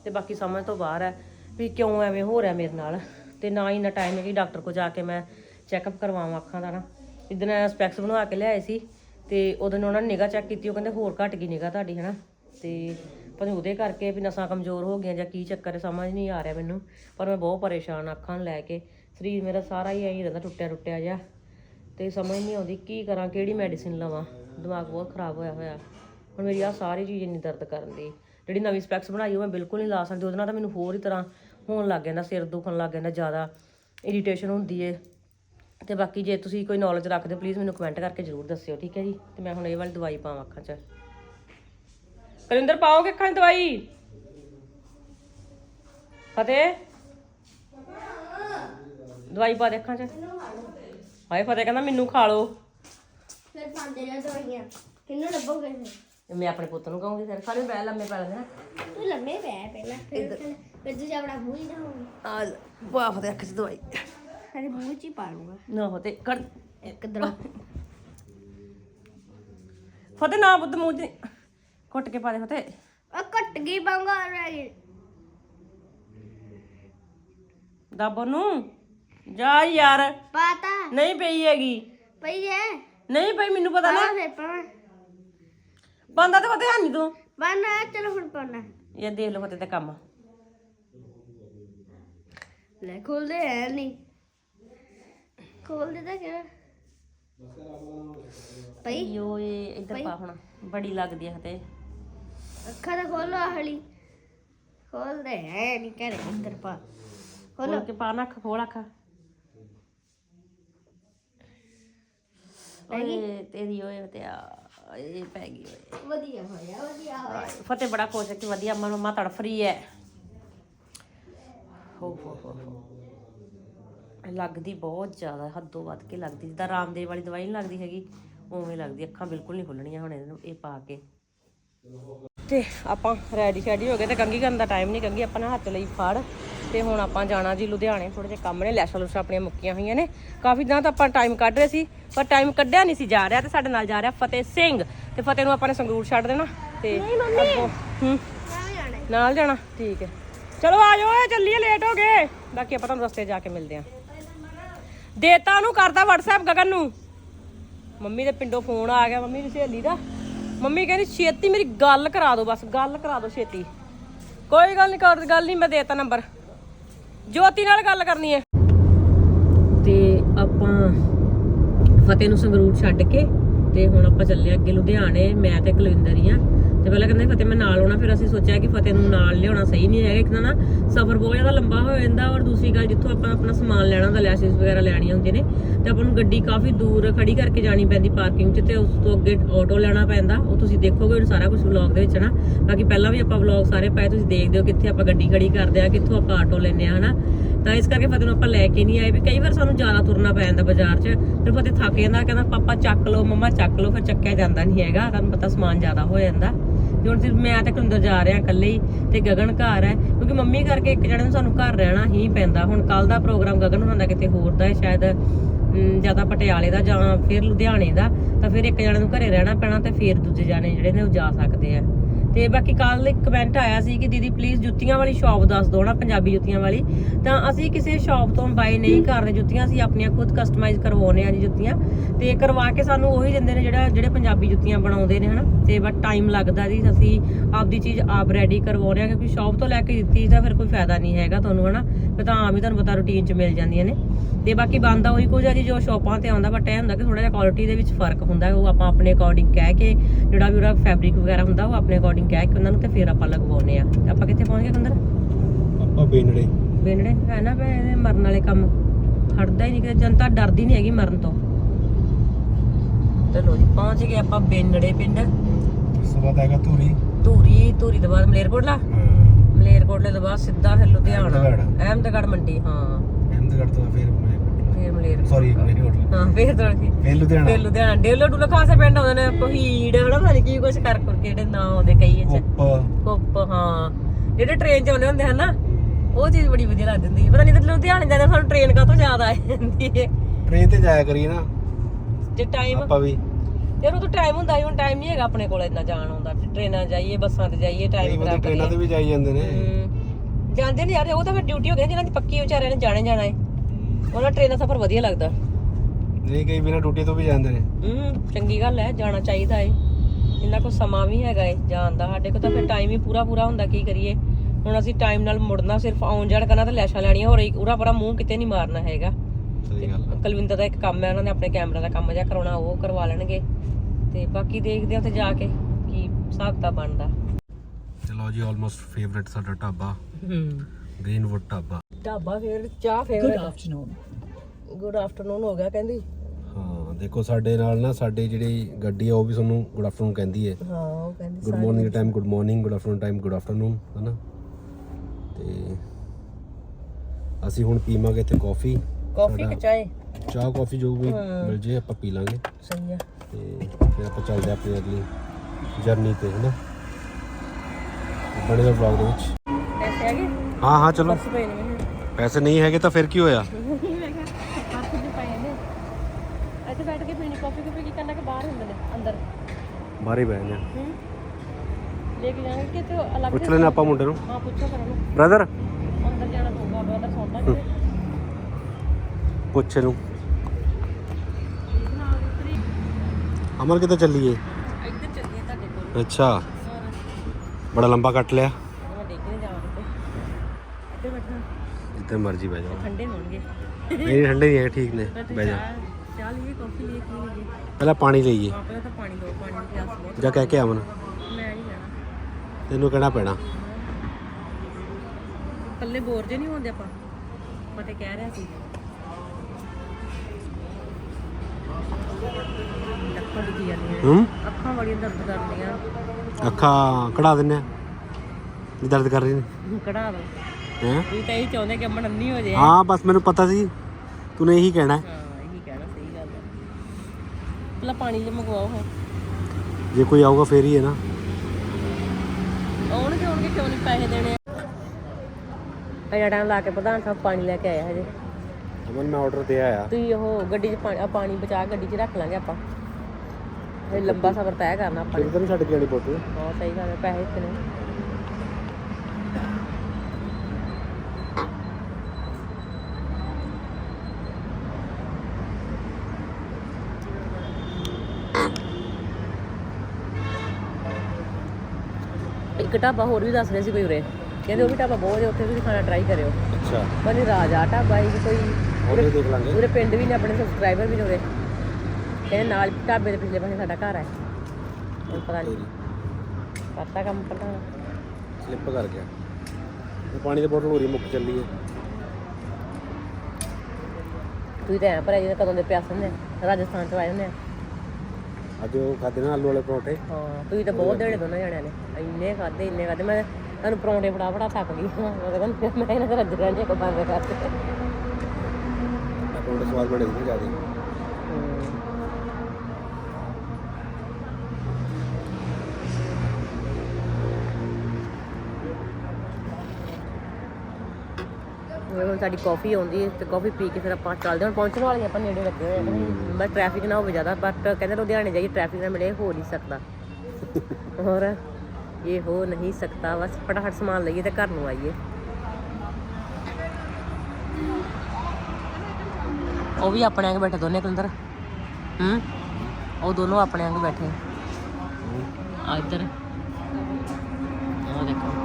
ਤੇ ਬਾਕੀ ਸਮਝ ਤੋਂ ਬਾਹਰ ਹੈ। ਵੀ ਕਿਉਂ ਐਵੇਂ ਹੋ ਰਿਹਾ ਮੇਰੇ ਨਾਲ? ਤੇ ਨਾ ਹੀ ਨਾ ਟਾਈਮ ਹੈ ਕਿ ਡਾਕਟਰ ਕੋਲ ਜਾ ਕੇ ਮੈਂ ਚੈੱਕਅਪ ਕਰਵਾਵਾਂ ਅੱਖਾਂ ਦਾ ਨਾ। ਇਦਨ ਸਪੈਕਸ ਬਣਵਾ ਕੇ ਲਿਆਏ ਸੀ ਤੇ ਉਦੋਂ ਉਹਨਾਂ ਨੇ ਨਿਗਾਹ ਚੈੱਕ ਕੀਤੀ, ਉਹ ਕਹਿੰਦੇ ਹੋਰ ਘਟ ਗਈ ਨਿਗਾਹ ਤੁਹਾਡੀ, ਹਨਾ? ਤੇ ਪਰ ਉਹਦੇ ਕਰਕੇ ਵੀ ਨਸਾਂ ਕਮਜ਼ੋਰ ਹੋ ਗਈਆਂ ਜਾਂ ਕੀ ਚੱਕਰ ਹੈ, ਸਮਝ ਨਹੀਂ ਆ ਰਿਹਾ ਮੈਨੂੰ। ਪਰ ਮੈਂ ਬਹੁਤ ਪਰੇਸ਼ਾਨ ਅੱਖਾਂ ਨੂੰ ਲੈ ਕੇ। ਸਰੀਰ ਮੇਰਾ ਸਾਰਾ ਹੀ ਐਂ ਰਹਿੰਦਾ, ਟੁੱਟਿਆ ਟੁੱਟਿਆ ਜਿਹਾ। ਤੇ ਸਮਝ ਨਹੀਂ ਆਉਂਦੀ ਕੀ ਕਰਾਂ, ਕਿਹੜੀ ਮੈਡੀਸਿਨ ਲਵਾਂ? ਦਿਮਾਗ ਬਹੁਤ ਖਰਾਬ ਹੋਇਆ ਹੋਇਆ। ਹੁਣ ਮੇਰੀ ਆ ਸਾਰੀ ਚੀਜ਼ ਇੰਨੀ ਦਰਦ ਕਰਨ ਦੀ। ਜਿਹੜੀ ਨਵੀਂ ਸਪੈਕਸ ਬਣਾਈ ਉਹ ਮੈਂ ਬਿਲਕੁਲ ਨਹੀਂ ਲਾ ਸਕਦੀ। ਉਹਦੇ ਨਾਲ ਤਾਂ ਮੈਨੂੰ ਹੋਰ ਹੀ ਤਰ੍ਹਾਂ ਹੋਣ ਲੱਗ ਜਾਂਦਾ ਸਿਰ ਦੁਖਣ ਲੱਗ ਜਾਂਦਾ ਜ਼ਿਆਦਾ ਇਰੀਟੇਸ਼ਨ ਹੁੰਦੀ ਏ। ਤੇ ਬਾਕੀ ਜੇ ਤੁਸੀਂ ਕੋਈ ਨੌਲੇਜ ਰੱਖਦੇ ਪਲੀਜ਼ ਮੈਨੂੰ ਕਮੈਂਟ ਕਰਕੇ ਜ਼ਰੂਰ ਦੱਸਿਓ ਠੀਕ ਹੈ ਜੀ? ਤੇ ਮੈਂ ਹੁਣ ਇਹ ਵਾਲੀ ਦਵਾਈ ਪਾਵਾਂ ਅੱਖਾਂ 'ਚ। ਕਲਿੰਦਰ ਪਾਓਗੇ ਅੱਖਾਂ 'ਚ ਦਵਾਈ? ਫਤਿਹ? ਦਵਾਈ ਪਾ ਦੇ ਅੱਖਾਂ 'ਚ। ਹਾਏ ਫਤਿਹ ਕਹਿੰਦਾ ਮੈਨੂੰ ਖਾ ਲਓ। ਫਿਰ ਪਾਉਂਦੇ ਨੇ ਦਵਾਈਆਂ। ਕਿੰਨੂੰ ਲੱਭੋਗੇ ਫਿਰ? ਮੈਂ ਆਪਣੇ ਪੁੱਤ ਨੂੰ ਕਹੂੰਗੀ ਫਿਰ ਖਾਲੀ ਬੈ ਲੰਮੇ ਪੈ ਲੈਂਦੇ ਨਾ। ਤੂੰ ਲੰਮੇ ਪੈ ਪਹਿਲਾਂ ਫਿਰ ਫਿਰ ਤੂੰ ਆਪਣਾ ਮੂੰਹ ਹੀ ਨਾ ਹੋਵੇ। ਆ ਪਾ ਫਤਿਹ ਅੱਖ 'ਚ ਦਵਾਈ। ਸਾਡੇ ਮੂੰਹ 'ਚ ਹੀ ਪਾ ਲੂੰਗਾ ਨਾ ਫਤਿਹ ਕਰ ਇੱਕ ਦਰੋਂ ਫਤਿਹ ਨਾ ਬੁੱਧ ਮੂੰਹ 'ਚ ਘੁੱਟ ਕੇ ਪਾ ਦੇ ਫਤਿਹ। ਉਹ ਕੱਟ ਗਈ ਬੰਗਾ ਰਹਿ ਗਈ ਦੱਬ ਨੂੰ ਜਾ ਯਾਰ। ਪਾਤਾ। ਨਹੀਂ ਪਈ ਹੈਗੀ। ਪਈ ਹੈ? ਨਹੀਂ ਪਈ ਮੈਨੂੰ ਪਤਾ ਨਾ। ਫਿਰ ਬੰਦਾ ਤੇ ਫਤਿਹ ਹੈ ਨਹੀਂ ਤੂੰ। ਬਣਾ ਚਲੋ ਹੁਣ ਪਾਉਣਾ। ਇਹ ਦੇਖ ਲਓ ਫਤਿਹ ਦਾ ਕੰਮ। ਲੈ ਖੋਲਦੇ ਹੈ ਨਹੀਂ। ਖੋਲਦੇ ਤਾਂ ਕਿਹੜਾ ਪਈ? ਯੋ ਇਹ ਇੱਧਰ ਪਾ ਹੁਣ ਬੜੀ ਲੱਗਦੀ ਹੈ ਫਤਿਹ ਅੱਖਾਂ ਤਾਂ ਖੋਲੋ ਆਹਲੀ। ਖੋਲਦੇ ਹੈ ਨਹੀਂ ਕਰੇ ਅੰਦਰ ਪਾ। ਖੋਲੋ। ਕੇ ਪਾ ਨਾ ਅੱਖ ਖੋਲ ਅੱਖ। ਓਏ ਤੇਰੀ ਓਏ ਫਤਿਹ ਇਹ ਪੈ ਗਈ ਓਏ। ਵਧੀਆ ਹੋਇਆ ਵਧੀਆ ਹੋਇਆ। ਫਤਿਹ ਬੜਾ ਖੁਸ਼ ਹੈ ਕਿ ਵਧੀਆ ਮਮਾ ਤੜਫ ਰਹੀ ਹੈ। ਹੋ ਹੋ ਹੋ ਲੱਗਦੀ ਬਹੁਤ ਜ਼ਿਆਦਾ ਹੱਦੋਂ ਵੱਧ ਕੇ ਲੱਗਦੀ। ਜਿੱਦਾਂ ਰਾਮਦੇਵ ਵਾਲੀ ਦਵਾਈ ਨਹੀਂ ਲੱਗਦੀ ਹੈਗੀ ਉਵੇਂ ਲੱਗਦੀ ਅੱਖਾਂ ਬਿਲਕੁਲ ਨਹੀਂ ਖੁੱਲਣੀਆਂ ਹੁਣ ਇਹਨੂੰ ਇਹ ਪਾ ਕੇ। ਤੇ ਆਪਾਂ ਰੈਡੀ ਸ਼ੈਡੀ ਹੋ ਗਏ ਤੇ ਕੰਗੀ ਕਰਨ ਦਾ ਟਾਈਮ ਨਹੀਂ ਕੰਗੀ ਆਪਾਂ ਨੇ ਹੱਥ ਲਈ ਫੜ। ਤੇ ਹੁਣ ਆਪਾਂ ਜਾਣਾ ਜੀ ਲੁਧਿਆਣੇ ਥੋੜੇ ਜਿਹੇ ਕੰਮ ਨੇ ਲੈਸ਼ਾ ਲੁਸ਼ਾ ਆਪਣੀਆਂ ਮੁੱਕੀਆਂ ਹੋਈਆਂ ਨੇ। ਕਾਫੀ ਦਿਨਾਂ ਤੋਂ ਆਪਾਂ ਟਾਈਮ ਕੱਢ ਰਹੇ ਸੀ ਪਰ ਟਾਈਮ ਕੱਢਿਆ ਨਹੀਂ ਸੀ ਜਾ ਰਿਹਾ ਤੇ ਸਾਡੇ ਨਾਲ ਜਾ ਰਿਹਾ ਫਤਿਹ ਸਿੰਘ। ਤੇ ਫਤਿਹ ਨੂੰ ਆਪਾਂ ਨੇ ਸੰਗਰੂਰ ਛੱਡ ਦੇਣਾ ਤੇ ਹੂੰ। ਨਾਲ ਜਾਣਾ ਠੀਕ ਹੈ। ਚਲੋ ਆ ਜਾਓ ਏ ਚੱਲੀਏ ਲੇਟ ਹੋ ਗਏ। ਬਾਕੀ ਆਪਾਂ ਤੁਹਾਨੂੰ ਰਸਤੇ ਜਾ ਕੇ ਮਿਲਦੇ ਆਂ ਦੇਤਾ ਨੂੰ ਕਰਦਾ WhatsApp ਗਗਨ ਨੂੰ। ਮੰਮੀ ਦੇ ਪਿੰਡੋਂ ਫੋਨ ਆ ਗਿਆ, ਮੰਮੀ ਦੀ ਸਹੇਲੀ ਦਾ। ਮੰਮੀ ਕਹਿੰਦੀ, ਛੇਤੀ ਮੇਰੀ ਗੱਲ ਕਰਾ ਦਿਓ, ਬਸ ਗੱਲ ਕਰਾ ਦਿਓ ਛੇਤੀ। ਕੋਈ ਗੱਲ ਨਹੀਂ ਕਰ ਗੱਲ ਨਹੀਂ ਮੈਂ ਦੇਤਾ ਨੰਬਰ। ਜੋਤੀ ਨਾਲ ਗੱਲ ਕਰਨੀ ਹੈ। ਤੇ ਆਪਾਂ ਫਤਿਹ ਨੂੰ ਸੰਗਰੂਰ ਛੱਡ ਕੇ, ਤੇ ਹੁਣ ਆਪਾਂ ਚੱਲੇ ਅੱਗੇ ਲੁਧਿਆਣੇ। ਮੈਂ ਤੇ ਕੁਲਵਿੰਦਰ ਹੀ ਆ ਤੇ ਪਹਿਲਾਂ ਕਹਿੰਦੇ ਫਤਿਹ ਮੈਂ ਨਾਲ ਆਉਣਾ, ਫਿਰ ਅਸੀਂ ਸੋਚਿਆ ਕਿ ਫਤਿਹ ਨੂੰ ਨਾਲ ਲਿਆਉਣਾ ਸਹੀ ਨਹੀਂ ਹੈਗਾ। ਇੱਕ ਤਾਂ ਨਾ ਸਫ਼ਰ ਬਹੁਤ ਜ਼ਿਆਦਾ ਲੰਬਾ ਹੋ ਜਾਂਦਾ ਔਰ ਦੂਸਰੀ ਗੱਲ ਜਿੱਥੋਂ ਆਪਾਂ ਆਪਣਾ ਸਮਾਨ ਲੈਣਾ ਹੁੰਦਾ, ਲੈਸਿਸ ਵਗੈਰਾ ਲੈਣੀਆਂ ਹੁੰਦੀਆਂ ਨੇ, ਤੇ ਆਪਾਂ ਨੂੰ ਗੱਡੀ ਕਾਫੀ ਦੂਰ ਖੜੀ ਕਰਕੇ ਜਾਣੀ ਪੈਂਦੀ ਪਾਰਕਿੰਗ 'ਚ ਤੇ ਉਸ ਤੋਂ ਅੱਗੇ ਆਟੋ ਲੈਣਾ ਪੈਂਦਾ। ਉਹ ਤੁਸੀਂ ਦੇਖੋਗੇ ਹੁਣ ਸਾਰਾ ਕੁਝ ਵਲੌਗ ਦੇ ਵਿੱਚ ਨਾ ਬਾਕੀ ਪਹਿਲਾਂ ਵੀ ਆਪਾਂ ਵਲੌਗ ਸਾਰੇ ਪਾਏ, ਤੁਸੀਂ ਦੇਖਦੇ ਹੋ ਕਿੱਥੇ ਆਪਾਂ ਗੱਡੀ ਖੜੀ ਕਰਦੇ ਆ ਕਿੱਥੋਂ ਆਪਾਂ ਆਟੋ ਲੈਨੇ ਆ ਹਨਾ। ਤਾਂ ਇਸ ਕਰਕੇ ਫਤਿਹ ਨੂੰ ਆਪਾਂ ਲੈ ਕੇ ਨਹੀਂ ਆਏ ਵੀ ਕਈ ਵਾਰ ਸਾਨੂੰ ਜ਼ਿਆਦਾ ਤੁਰਨਾ ਪੈ ਜਾਂਦਾ ਬਾਜ਼ਾਰ 'ਚ। ਫਿਰ ਫਤਿਹ ਥੱਕ ਜਾਂਦਾ, ਕਹਿੰਦਾ, ਪਾਪਾ ਚੱਕ ਲਓ, ਮੰਮਾ ਚੱਕ ਲਓ, ਫਿਰ ਚੱਕਿਆ ਜਾਂਦਾ ਨਹੀਂ ਹੈਗਾ। ਤੁਹਾਨੂੰ ਪਤਾ ਸਮਾਨ ਜ਼ਿਆਦਾ ਹੋ ਜਾਂਦਾ। ਤੇ ਹੁਣ ਸਿਰਫ ਮੈਂ ਤੇ ਕੁਲਿੰਦਰ ਜਾ ਰਿਹਾ ਇਕੱਲੇ ਹੀ ਤੇ ਗਗਨ ਘਰ ਹੈ, ਕਿਉਂਕਿ ਮੰਮੀ ਕਰਕੇ ਇੱਕ ਜਣੇ ਨੂੰ ਸਾਨੂੰ ਘਰ ਰਹਿਣਾ ਹੀ ਪੈਂਦਾ। ਹੁਣ ਕੱਲ ਦਾ ਪ੍ਰੋਗਰਾਮ ਗਗਨ ਹੋਣਾ ਦਾ ਕਿਤੇ ਹੋਰ ਦਾ ਹੈ, ਸ਼ਾਇਦ ਜਾਂ ਤਾਂ ਪਟਿਆਲੇ ਦਾ ਜਾਂ ਫਿਰ ਲੁਧਿਆਣੇ ਦਾ, ਤਾਂ ਫਿਰ ਇੱਕ ਜਣੇ ਨੂੰ ਘਰੇ ਰਹਿਣਾ ਪੈਣਾ ਤੇ ਫਿਰ ਦੂਜੇ ਜਾਣੇ ਜਿਹੜੇ ਨੇ ਉਹ ਜਾ ਸਕਦੇ ਆ। ਤੇ ਬਾਕੀ ਕੱਲ ਇੱਕ ਕਮੈਂਟ ਆਇਆ ਸੀ ਕਿ ਦੀਦੀ ਪਲੀਜ਼ ਜੁੱਤੀਆਂ ਵਾਲੀ ਸ਼ਾਪ ਦੱਸ ਦਿਓ ਨਾ, ਪੰਜਾਬੀ ਜੁੱਤੀਆਂ ਵਾਲੀ। ਤਾਂ ਅਸੀਂ ਕਿਸੇ ਸ਼ਾਪ ਤੋਂ ਬਾਈ ਨਹੀਂ ਕਰਦੇ ਜੁੱਤੀਆਂ, ਅਸੀਂ ਆਪਣੀਆਂ ਖੁਦ ਕਸਟਮਾਈਜ਼ ਕਰਵਾਉਨੇ ਆ ਜੀ ਜੁੱਤੀਆਂ। ਤੇ ਕਰਵਾ ਕੇ ਸਾਨੂੰ ਉਹੀ ਦਿੰਦੇ ਨੇ ਜਿਹੜਾ, ਜਿਹੜੇ ਪੰਜਾਬੀ ਜੁੱਤੀਆਂ ਬਣਾਉਂਦੇ ਨੇ ਹਨਾ। ਤੇ ਬਟ ਟਾਈਮ ਲੱਗਦਾ ਜੀ, ਅਸੀਂ ਆਪਦੀ ਚੀਜ਼ ਆਪ ਰੈਡੀ ਕਰਵਾਉਨੇ ਆ ਕਿਉਂਕਿ ਸ਼ਾਪ ਤੋਂ ਲੈ ਕੇ ਦਿੱਤੀ ਤਾਂ ਫਿਰ ਕੋਈ ਫਾਇਦਾ ਨਹੀਂ ਹੈਗਾ ਤੁਹਾਨੂੰ ਹਨਾ। ਫਿਰ ਤਾਂ ਆਮ ਹੀ ਤੁਹਾਨੂੰ ਪਤਾ ਰੁਟੀਨ 'ਚ ਮਿਲ ਜਾਂਦੀਆਂ ਨੇ। ਤੇ ਬਾਕੀ ਬੰਦਾ ਉਹੀ ਕੁਝ ਆ ਜੀ, ਜੋ ਸ਼ਾਪਾਂ ਤੇ ਆਉਂਦਾ ਬਟ ਇਹ ਹੁੰਦਾ ਕਿ ਥੋੜਾ ਜਿਹਾ ਕੁਆਲਿਟੀ ਦੇ ਵਿੱਚ ਫ਼ਰਕ ਹੁੰਦਾ, ਉਹ ਆਪਾਂ ਆਪਣੇ ਅਕੋਰਡਿੰਗ ਕਹਿ ਕੇ ਜਿਹੜਾ ਵੀ ਉਹਦਾ ਫੈਬਰਿਕ ਵਗੈਰਾ ਹੁੰਦਾ, ਉਹ ਆਪਣੇ ਅਕੋਰਡਿੰਗ ਕਹਿ ਕੇ ਉਹਨਾਂ ਨੂੰ ਤੇ ਫਿਰ ਆਪਾਂ ਲਗਵਾਉਨੇ ਆ ਤੇ ਆਪਾਂ ਕਿੱਥੇ ਪਹੁੰਚ ਗਏ ਕੰਦਰ ਆਪਾਂ ਬੇਨੜੇ। ਬੇਨੜੇ? ਹੈ ਨਾ ਭੈ ਇਹਦੇ ਮਰਨ ਵਾਲੇ ਕੰਮ ਹਟਦਾ ਹੀ ਨਹੀਂ ਕਿ ਜਨਤਾ ਡਰਦੀ ਨਹੀਂ ਹੈਗੀ ਮਰਨ ਤੋਂ। ਚਲੋ ਜੀ ਪਹੁੰਚ ਗਏ ਆਪਾਂ ਬੇਨੜੇ ਪਿੰਡ। ਬਾਅਦ ਹੈਗਾ ਧੂਰੀ। ਧੂਰੀ ਧੂਰੀ ਤੋਂ ਬਾਅਦ ਮਲੇਰਕੋਟਲਾ? ਮਲੇਰਕੋਟਲੇ ਤੋਂ ਬਾਅਦ ਸਿੱਧਾ ਫਿਰ ਲੁਧਿਆਣਾ। ਅਹਿਮਦਗੜ੍ਹ। ਮੰਡੀ ਹਾਂ। ਅਹਿਮਦਗੜ੍ਹ ਤੋਂ ਫਿਰ ਫਿਰ ਮਲੇਰ ਸੌਰੀ ਮੇਰੇ ਹੋਟਲ। ਹਾਂ ਫਿਰ ਤੋਂ ਫਿਰ ਫਿਰ ਲੁਧਿਆਣਾ। ਲੁਧਿਆਣਾ। ਡੇਲੋ ਡੁਲੋ ਖਾਸੇ ਪਿੰਡ ਆਉਂਦੇ ਨੇ ਪਹੀੜ ਹਨਾ ਪਤਾ ਨੀ ਕੀ ਕੁਛ ਕਰ ਕਰ ਕਿਹੜੇ ਨਾਂ ਆਉਂਦੇ ਕਈ ਚ। ਕੁੱਪ। ਕੁੱਪ ਹਾਂ। ਜਿਹੜੇ ਟ੍ਰੇਨ ਚ ਆਉਂਦੇ ਹੁੰਦੇ ਹਨ ਨਾ ਉਹ ਚੀਜ਼ ਬੜੀ ਵਧੀਆ ਲੱਗਦੀ ਹੁੰਦੀ ਪਤਾ ਨਹੀਂ ਤੇ ਲੁਧਿਆਣੇ ਜਾਂਦੇ ਸਾਨੂੰ ਟ੍ਰੇਨ ਕਾਹਤੋਂ ਯਾਦ ਆ ਜਾਂਦੀ ਹੈ ਟ੍ਰੇਨ ਤੇ ਜਾਇਆ ਕਰੀ ਨਾ। ਜੇ ਟਾਈਮ ਆਪਾਂ ਵੀ। ਯਾਰ ਉਹ ਤਾਂ ਟਾਈਮ ਹੁੰਦਾ ਸੀ ਹੁਣ ਟਾਈਮ ਨਹੀਂ ਹੈਗਾ ਆਪਣੇ ਕੋਲ ਇੰਨਾ ਜਾਣ ਆਉਂਦਾ ਟ੍ਰੇਨਾਂ ਜਾਈਏ ਬੱਸਾਂ ਤੇ ਜਾਈਏ ਟਾਈਮ ਟ੍ਰੇਨਾਂ ਤੇ ਕਰੀਏ। ਵੀ ਜਾਈ ਜਾਂਦੇ ਨੇ। ਜਾਂਦੇ ਨੇ ਯਾਰ ਉਹ ਤਾਂ ਫਿਰ ਡਿਊਟੀ ਹੋ ਗਈ ਜਿਹਨਾਂ ਦੀ ਪੱਕੀ ਵਿਚਾਰਿਆਂ ਨੇ ਜਾਣੇ ਜਾਣਾ ਹੈ ਉਹਨਾਂ ਟ੍ਰੇਨ ਦਾ ਸਫ਼ਰ ਵਧੀਆ ਲੱਗਦਾ। ਨਹੀਂ ਕਈ ਬਿਨਾਂ ਡਿਊਟੀ ਤੋਂ ਵੀ ਜਾਂਦੇ ਨੇ। ਹੂੰ ਚੰਗੀ ਗੱਲ ਹੈ ਜਾਣਾ ਚਾਹੀਦਾ ਏ। ਇੰਨਾ ਕੋ ਸਮਾਂ ਵੀ ਹੈਗਾ ਏ ਜਾਣ ਦਾ ਸਾਡੇ ਕੋਲ ਤਾਂ ਫਿਰ ਟਾਈਮ ਹੀ ਪੂਰਾ ਪੂਰਾ ਹੁੰਦਾ ਕੀ ਕਰੀਏ? ਹੁਣ ਅਸੀਂ ਟਾਈਮ ਨਾਲ ਮੁੜਨਾ ਸਿਰਫ ਆਉਣ ਜਾਣ ਕਰਨਾ ਤੇ ਲੈਸ਼ਾਂ ਲੈਣੀਆਂ ਹੋਰ ਉਰਾ ਪਰਾ ਮੂੰਹ ਕਿਤੇ ਨਹੀਂ ਮਾਰਨਾ ਹੈਗਾ। ਸਹੀ ਗੱਲ ਕੁਲਵਿੰਦਰ ਦਾ ਇੱਕ ਕੰਮ ਹੈ ਉਹਨਾਂ ਨੇ ਆਪਣੇ ਕੈਮਰਾ ਦਾ ਕੰਮ ਜਿਹਾ ਕਰਾਉਣਾ ਉਹ ਕਰਵਾ ਲੈਣਗੇ। ਤੇ ਬਾਕੀ ਦੇਖਦੇ ਹਾਂ ਉੱਥੇ ਜਾ ਕੇ ਕੀ ਹਿਸਾਬ ਤਾਂ ਬਣਦਾ। ਚਲੋ ਜੀ ਆਲਮੋਸਟ ਫੇਵਰਿਟ ਸਾਡਾ ਢਾਬਾ। ਹੂੰ। ਗ੍ਰੀਨਵੁੱਡ ਢਾਬਾ। ਢਾਬਾ ਫੇਰ ਚਾਹ ਫੇਰ। ਗੁੱਡ ਆਫਟਰਨੂਨ ਗੁੱਡ ਆਫਟਰਨੂਨ ਹੋ ਗਿਆ ਕਹਿੰਦੀ। ਹਾਂ ਦੇਖੋ ਸਾਡੇ ਨਾਲ ਨਾ ਸਾਡੀ ਜਿਹੜੀ ਗੱਡੀ ਆ ਉਹ ਵੀ ਤੁਹਾਨੂੰ ਗੁੱਡ ਆਫਟਰਨੂਨ ਕਹਿੰਦੀ ਹੈ ਹਾਂ ਉਹ ਕਹਿੰਦੀ good morning time good. Morning good afternoon time good afternoon ਹਨਾ? ਤੇ ਅਸੀਂ ਹੁਣ ਪੀਵਾਂਗੇ ਇੱਥੇ ਕਾਫੀ ਕਾਫੀ ਕਿ ਚਾਹ? ਚਾਹ ਕਾਫੀ ਜੋ ਵੀ ਮਿਲ ਜੇ ਆਪਾਂ ਪੀ ਲਾਂਗੇ। ਸਹੀ ਆ। ਤੇ ਫਿਰ ਆਪਾਂ ਚੱਲਦੇ ਆਪਣੀ ਅਗਲੀ ਜਰਨੀ ਤੇ ਹਨਾ? ਦਾ ਵਲੌਗ ਦੇ ਵਿੱਚ। ਪੈਸੇ ਹੈਗੇ? ਹਾਂ ਹਾਂ ਚਲੋ। ਪੈਸੇ ਨਹੀਂ ਹੈਗੇ ਤਾਂ ਫਿਰ ਕੀ ਹੋਇਆ? ਮੈਂ ਕਿਹਾ ਹੱਥ ਦੇ ਪਏ ਨੇ। ਇੱਥੇ ਬੈਠ ਕੇ ਪੀਣੀ ਕਾਫੀ ਕਾਫੀ ਕੀ ਕਰਨਾ ਕਿ ਬਾਹਰ ਹੁੰਦੇ ਨੇ ਅੰਦਰ? ਬਾਹਰ ਹੀ ਬਹਿ ਜਾ ਹੂੰ। ਲੈ ਕੇ ਜਾਣਗੇ ਕਿ ਤੇ ਅਲੱਗ ਪੁੱਛ ਲੈਣਾ ਆਪਾਂ ਮੁੰਡੇ ਨੂੰ। ਹਾਂ ਪੁੱਛੋ ਕਰ ਉਹਨੂੰ ਬ੍ਰਦਰ ਅੰਦਰ ਜਾਣਾ ਪਊਗਾ ਬ੍ਰਦਰ ਸੌਂਦਾ ਕਿਤੇ ਪੁੱਛ ਇਹਨੂੰ। ਅਮਰ ਕਿੱਥੇ ਚੱਲੀਏ? ਇੱਧਰ ਚੱਲੀਏ ਤੁਹਾਡੇ ਕੋਲ। ਅੱਛਾ। ਹੋਰ। ਬੜਾ ਲੰਬਾ ਕੱਟ ਲਿਆ ਮੈਂ ਦੇਖ ਕੇ ਜਾਵਾਂ ਕਿਤੇ ਇੱਧਰ ਬੈਠਣਾ ਜਿੱਥੇ ਮਰਜ਼ੀ ਬਹਿ ਜਾਓ। ਠੰਡੇ ਹੋਣਗੇ। ਨਹੀਂ ਠੰਡੇ ਨਹੀਂ ਹੈ ਠੀਕ ਨੇ। ਬਹਿ ਜਾ। ਚਾਹ ਲਈਏ ਕਾਫੀ ਲਈਏ ਕੀ ਲਈਏ? ਪਹਿਲਾਂ ਪਾਣੀ ਲਈਏ। ਹਾਂ ਪਹਿਲਾਂ ਤਾਂ ਪਾਣੀ ਦੋ ਪਾਣੀ ਦੀ ਪਿਆਸ ਬਹੁਤ ਜਾਂ ਕਹਿ ਕੇ ਅਮਨ ਮੈਂ ਨਹੀਂ ਲੈਣਾ ਤੈਨੂੰ ਕਹਿਣਾ ਪੈਣਾ। ਇਕੱਲੇ ਬੋਰ ਜੇ ਨਹੀਂ ਹੁੰਦੇ ਆਪਾਂ। ਮੈਂ ਤੇ ਕਹਿ ਰਿਹਾ ਸੀ। ਦੁਖੀ ਜਾਂਦੀਆਂ। ਹੂੰ? ਅੱਖਾਂ ਬੜੀਆਂ ਦਰਦ ਕਰਦੀਆਂ। ਅੱਖਾਂ ਕਢਾ ਦਿੰਨੇ ਆ। ਦਰਦ ਕਰ ਰਹੀ ਨੇ। ਕਢਾ ਦੋ। ਹੈ? ਤੁਸੀਂ ਤਾਂ ਇਹੀ ਚਾਹੁੰਦੇ ਕਿ ਅਮਨ ਅੰਨੀ ਹੋ ਜਾਏ। ਹਾਂ ਬਸ ਮੈਨੂੰ ਪਤਾ ਸੀ। ਤੂੰ ਇਹੀ ਕਹਿਣਾ ਹੈ। ਹਾਂ ਇਹੀ ਕਹਿਣਾ ਸਹੀ ਗੱਲ ਹੈ। ਪਹਿਲਾਂ ਪਾਣੀ ਜੇ ਮੰਗਵਾਓ ਹਾਂ ਜੇ ਕੋਈ ਆਊਗਾ ਫੇਰ ਹੀ ਹੈ ਨਾ। ਆਉਣਗੇ ਆਉਣਗੇ ਕਿਉਂ ਨਹੀਂ ਪੈਸੇ ਦੇਣੇ? ਅਜਾ ਟਾਈਮ ਲਾ ਕੇ ਪ੍ਰਧਾਨ ਸਾਹਿਬ ਪਾਣੀ ਲੈ ਕੇ ਆਇਆ ਹਜੇ। ਅਮਨ ਮੈਂ ਆਰਡਰ ਦੇ ਆਇਆ। ਤੁਸੀਂ ਉਹ ਗੱਡੀ 'ਚ ਪਾਣੀ- ਆਹ ਪਾਣੀ ਬਚਾ ਗੱਡੀ 'ਚ ਰੱਖ ਲਾਂਗੇ ਆਪਾਂ। ਇਹ ਲੰਬਾ ਸਫ਼ਰ ਤੈਅ ਕਰਨਾ ਆਪਾਂ ਨੇ। ਫਿਰ ਤਾਂ ਨਹੀਂ ਛੱਡ ਕੇ ਆਣੀ ਪੁੱਤ ਬਹੁਤ ਸਹੀ ਗੱਲ ਹੈ ਪੈਸੇ ਕਿੰਨੇ ਇੱਕ ਢਾਬਾ ਹੋਰ ਵੀ ਦੱਸ ਰਹੇ ਸੀ ਕੋਈ ਉਰੇ। ਕਹਿੰਦੇ ਉਹ ਵੀ ਢਾਬਾ ਬਹੁਤ ਹੈ ਉੱਥੇ ਵੀ ਖਾਣਾ ਟਰਾਈ ਕਰਿਓ। ਅੱਛਾ। ਨਹੀਂ ਰਾਜਾ ਢਾਬਾ ਹੀ ਕੋਈ ਉਹਦੇ ਦੇਖ ਲਾਂਗੇ। ਉਹਦੇ ਪਿੰਡ ਵੀ ਨੇ ਆਪਣੇ ਸਬਸਕ੍ਰਾਈਬਰ ਵੀ ਨੇ ਉਰੇ। ਕਹਿੰਦੇ ਨਾਲ ਢਾਬੇ ਦੇ ਪਿਛਲੇ ਪਾਸੇ ਸਾਡਾ ਘਰ ਹੈ। ਹੁਣ ਪਤਾ ਨਹੀਂ ਕਰਤਾ ਕੰਮ ਪਤਾ ਸਲਿੱਪ ਕਰ ਗਿਆ। ਤੇ ਪਾਣੀ ਦੀ ਬੋਤਲ ਹੋਰੀ ਮੁੱਕ ਚੱਲੀ ਹੈ। ਤੁਸੀਂ ਤਾਂ ਐ ਭਰਾ ਜੀ ਕਦੋਂ ਦੇ ਪਿਆਸ ਹੁੰਦੇ ਆ। ਰਾਜਸਥਾਨ ਤੋਂ ਆਏ ਹੁੰਦੇ ਆ। ਅੱਜ ਉਹ ਖਾਦੇ ਨਾ ਆਲੂ ਵਾਲੇ ਪਰੌਂਠੇ। ਹਾਂ ਤੁਸੀਂ ਤਾਂ ਬਹੁਤ ਦੇਣੇ ਦੋਨਾਂ ਜਣਿਆਂ ਨੇ। ਇੰਨੇ ਖਾਦੇ ਇੰਨੇ ਖਾਦੇ। ਮੈਂ ਤੁਹਾਨੂੰ ਪਰੌਂਠੇ ਫੜਾ ਫੜਾ ਥੱਕ ਗਈ। ਹਾਂ ਮੈਂ ਕਹਿੰਦਾ ਮੈਂ ਇਹਨਾਂ ਦਾ ਰੱਜ ਰਹਿੰਦੇ ਕੋ ਬੰਦ ਕਰਦੇ ਪਰੌਂਠੇ ਸਵਾਦ ਬਣੇ ਸੀ ਜ਼ਿਆਦਾ। ਹੁਣ ਸਾਡੀ ਕਾਫੀ ਆਉਂਦੀ ਹੈ ਤੇ ਕਾਫੀ ਪੀ ਕੇ ਫਿਰ ਆਪਾਂ ਚੱਲਦੇ ਹਾਂ। ਹੁਣ ਪਹੁੰਚਣ ਵਾਲੇ ਹਾਂ ਆਪਾਂ ਨੇੜੇ ਲੱਗੇ ਹੋਏ ਹਾਂ। ਬਸ ਟ੍ਰੈਫਿਕ ਨਾ ਹੋਵੇ ਜ਼ਿਆਦਾ ਬਟ ਕਹਿੰਦੇ ਲੁਧਿਆਣੇ ਜਾਈਏ ਟ੍ਰੈਫਿਕ ਨਾ ਮਿਲੇ ਹੋ ਨਹੀਂ ਸਕਦਾ। <laughs> ਹੋਰ? ਇਹ ਹੋ ਨਹੀਂ ਸਕਦਾ ਬਸ ਫਟਾਫਟ ਸਮਾਨ ਲਈਏ ਤੇ ਘਰ ਨੂੰ ਆਈਏ। ਉਹ ਵੀ ਆਪਣੇ ਆਂਗੇ ਬੈਠੇ ਦੋਨੇ ਕਲੰਦਰ ਹੂੰ? ਉਹ ਦੋਨੋਂ ਆਪਣੇ ਆਂਗੇ ਬੈਠੇ। ਆ ਇੱਧਰ। ਉਹ ਦੇਖੋ।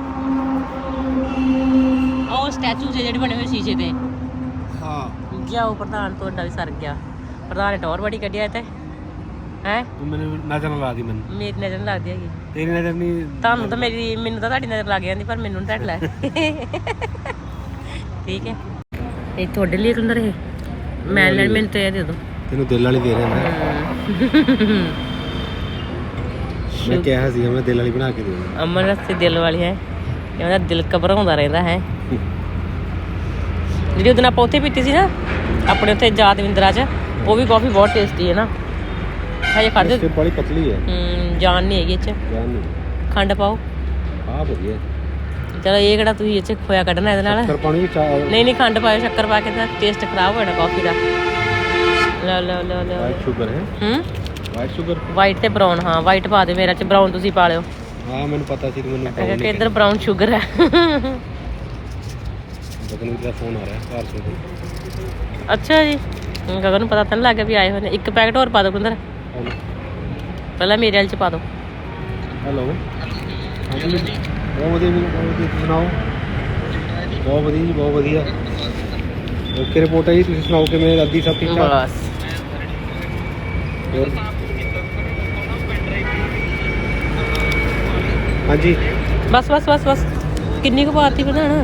ਸਟੈਚੂ ਜਿਹੜੇ ਬਣੇ ਹੋਏ ਸ਼ੀਸ਼ੇ ਤੇ। ਹਾਂ। ਗਿਆ ਉਹ ਪ੍ਰਧਾਨ ਤੁਹਾਡਾ ਵੀ ਸਰ ਗਿਆ। ਪ੍ਰਧਾਨ ਨੇ ਟੌਰ ਬੜੀ ਕੱਢਿਆ ਤੇ ਹੈ? ਤੂੰ ਮੈਨੂੰ ਨਜ਼ਰ ਨਾ ਲਾ ਦੀ ਮੈਨੂੰ। ਮੇਰੀ ਨਜ਼ਰ ਨੀ ਲੱਗਦੀ ਹੈਗੀ। ਤੇਰੀ ਨਜ਼ਰ ਨਹੀਂ ਤੁਹਾਨੂੰ ਤਾਂ ਮੇਰੀ ਮੈਨੂੰ ਤਾਂ ਤੁਹਾਡੀ ਨਜ਼ਰ ਲੱਗ ਜਾਂਦੀ ਪਰ ਮੈਨੂੰ ਨੀ ਤੁਹਾਡੀ ਲੱਗ ਠੀਕ ਹੈ। ਇਹ ਤੁਹਾਡੇ ਲਈ ਕੁੰਦਰ ਇਹ? ਮੈਂ ਲੈਣ ਮੈਨੂੰ ਤੇ ਇਹ ਦੇ ਦੋ ਤੈਨੂੰ ਦਿਲ ਵਾਲੀ ਦੇ ਰਿਹਾ ਮੈਂ। ਮੈਂ ਕਿਹਾ ਸੀ ਮੈਂ ਦਿਲ ਵਾਲੀ ਬਣਾ ਕੇ ਦੇਵਾਂ ਅਮਨ ਰਸਤੇ ਦਿਲ ਵਾਲੀ ਹੈ। ਇਹਦਾ ਦਿਲ ਘਬਰਾਉਂਦਾ ਰਹਿੰਦਾ ਹੈ। ਜਿਹੜੀ ਉਹਦੇ ਨਾਲ ਆਪਾਂ ਉੱਥੇ ਪੀਤੀ ਸੀ ਨਾ ਆਪਣੇ ਉੱਥੇ ਜਾਦਵਿੰਦਰਾ 'ਚ ਉਹ ਵੀ ਕਾਫੀ ਬਹੁਤ ਟੇਸਟੀ ਹੈ ਨਾ। ਹਜੇ ਖਾਦੇ ਤੇ ਬੜੀ ਪਤਲੀ ਹੈ। ਹਮ, ਜਾਨ ਨਹੀਂ ਹੈਗੀ ਇਹ 'ਚ। ਜਾਨ ਨਹੀਂ। ਖੰਡ ਪਾਓ। ਆ ਵਧੀਆ ਚਲੋ ਇਹ ਕਿਹੜਾ ਤੁਸੀਂ ਇਹ 'ਚ ਖੋਇਆ ਕੱਢਣਾ ਇਹਦੇ ਨਾਲ? ਕਰ ਪਾਣੀ ਨਹੀਂ ਨਹੀਂ ਖੰਡ ਪਾਇਓ ਸ਼ੱਕਰ ਪਾ ਕੇ ਤਾਂ ਟੇਸਟ ਖਰਾਬ ਹੋ ਜਾਣਾ ਕਾਫੀ ਦਾ। ਲਓ ਲਓ ਲਓ ਲਓ। ਵਾਈਟ ਸ਼ੂਗਰ ਹੈ। ਹੂੰ? ਵਾਈਟ ਸ਼ੂਗਰ ਵਾਈਟ ਤੇ ਬਰਾਊਨ ਹਾਂ ਵਾਈਟ ਪਾ ਦਿਓ ਮੇਰਾ ਚ ਬਰਾਊਨ ਤੁਸੀਂ ਪਾ ਲਿਓ। ਹਾਂ ਮੈਨੂੰ ਪਤਾ ਸੀ ਤੂੰ ਮੈਨੂੰ ਕਿਉਂਕਿ ਇੱਧਰ ਬਰਾਊਨ ਸ਼ੂਗਰ ਹੈ। ਗਗਨ ਦਾ ਫੋਨ ਆ ਰਿਹਾ ਘਰ ਤੋਂ ਅੱਛਾ ਜੀ ਗਗਨ ਨੂੰ ਪਤਾ ਤਾਂ ਨਹੀਂ ਲੱਗਿਆ ਵੀ ਆਏ ਹੋਏ ਨੇ। ਇੱਕ ਪੈਕਟ ਹੋਰ ਪਾ ਦਿਓ ਕੁੰਦਰ ਪਹਿਲਾਂ ਮੇਰੇ ਵਾਲੇ ਚ ਪਾ ਦਿਓ। ਹੈਲੋ। ਹਾਂਜੀ। ਬਹੁਤ ਵਧੀਆ ਵੀਰ ਬਹੁਤ ਵਧੀਆ। ਤੁਸੀਂ ਸੁਣਾਓ? ਬਹੁਤ ਵਧੀਆ ਜੀ ਬਹੁਤ ਵਧੀਆ। ਓਕੇ ਰਿਪੋਰਟ ਹੈ ਜੀ ਤੁਸੀਂ ਸੁਣਾਓ ਕਿਵੇਂ ਅੱਧੀ ਸਭ ਠੀਕ ਠਾਕ? ਬਸ? ਹਾਂਜੀ। ਬਸ ਬਸ ਬਸ ਬਸ। ਕਿੰਨੀ ਕੁ ਪਾਤੀ ਬਣਾਣਾ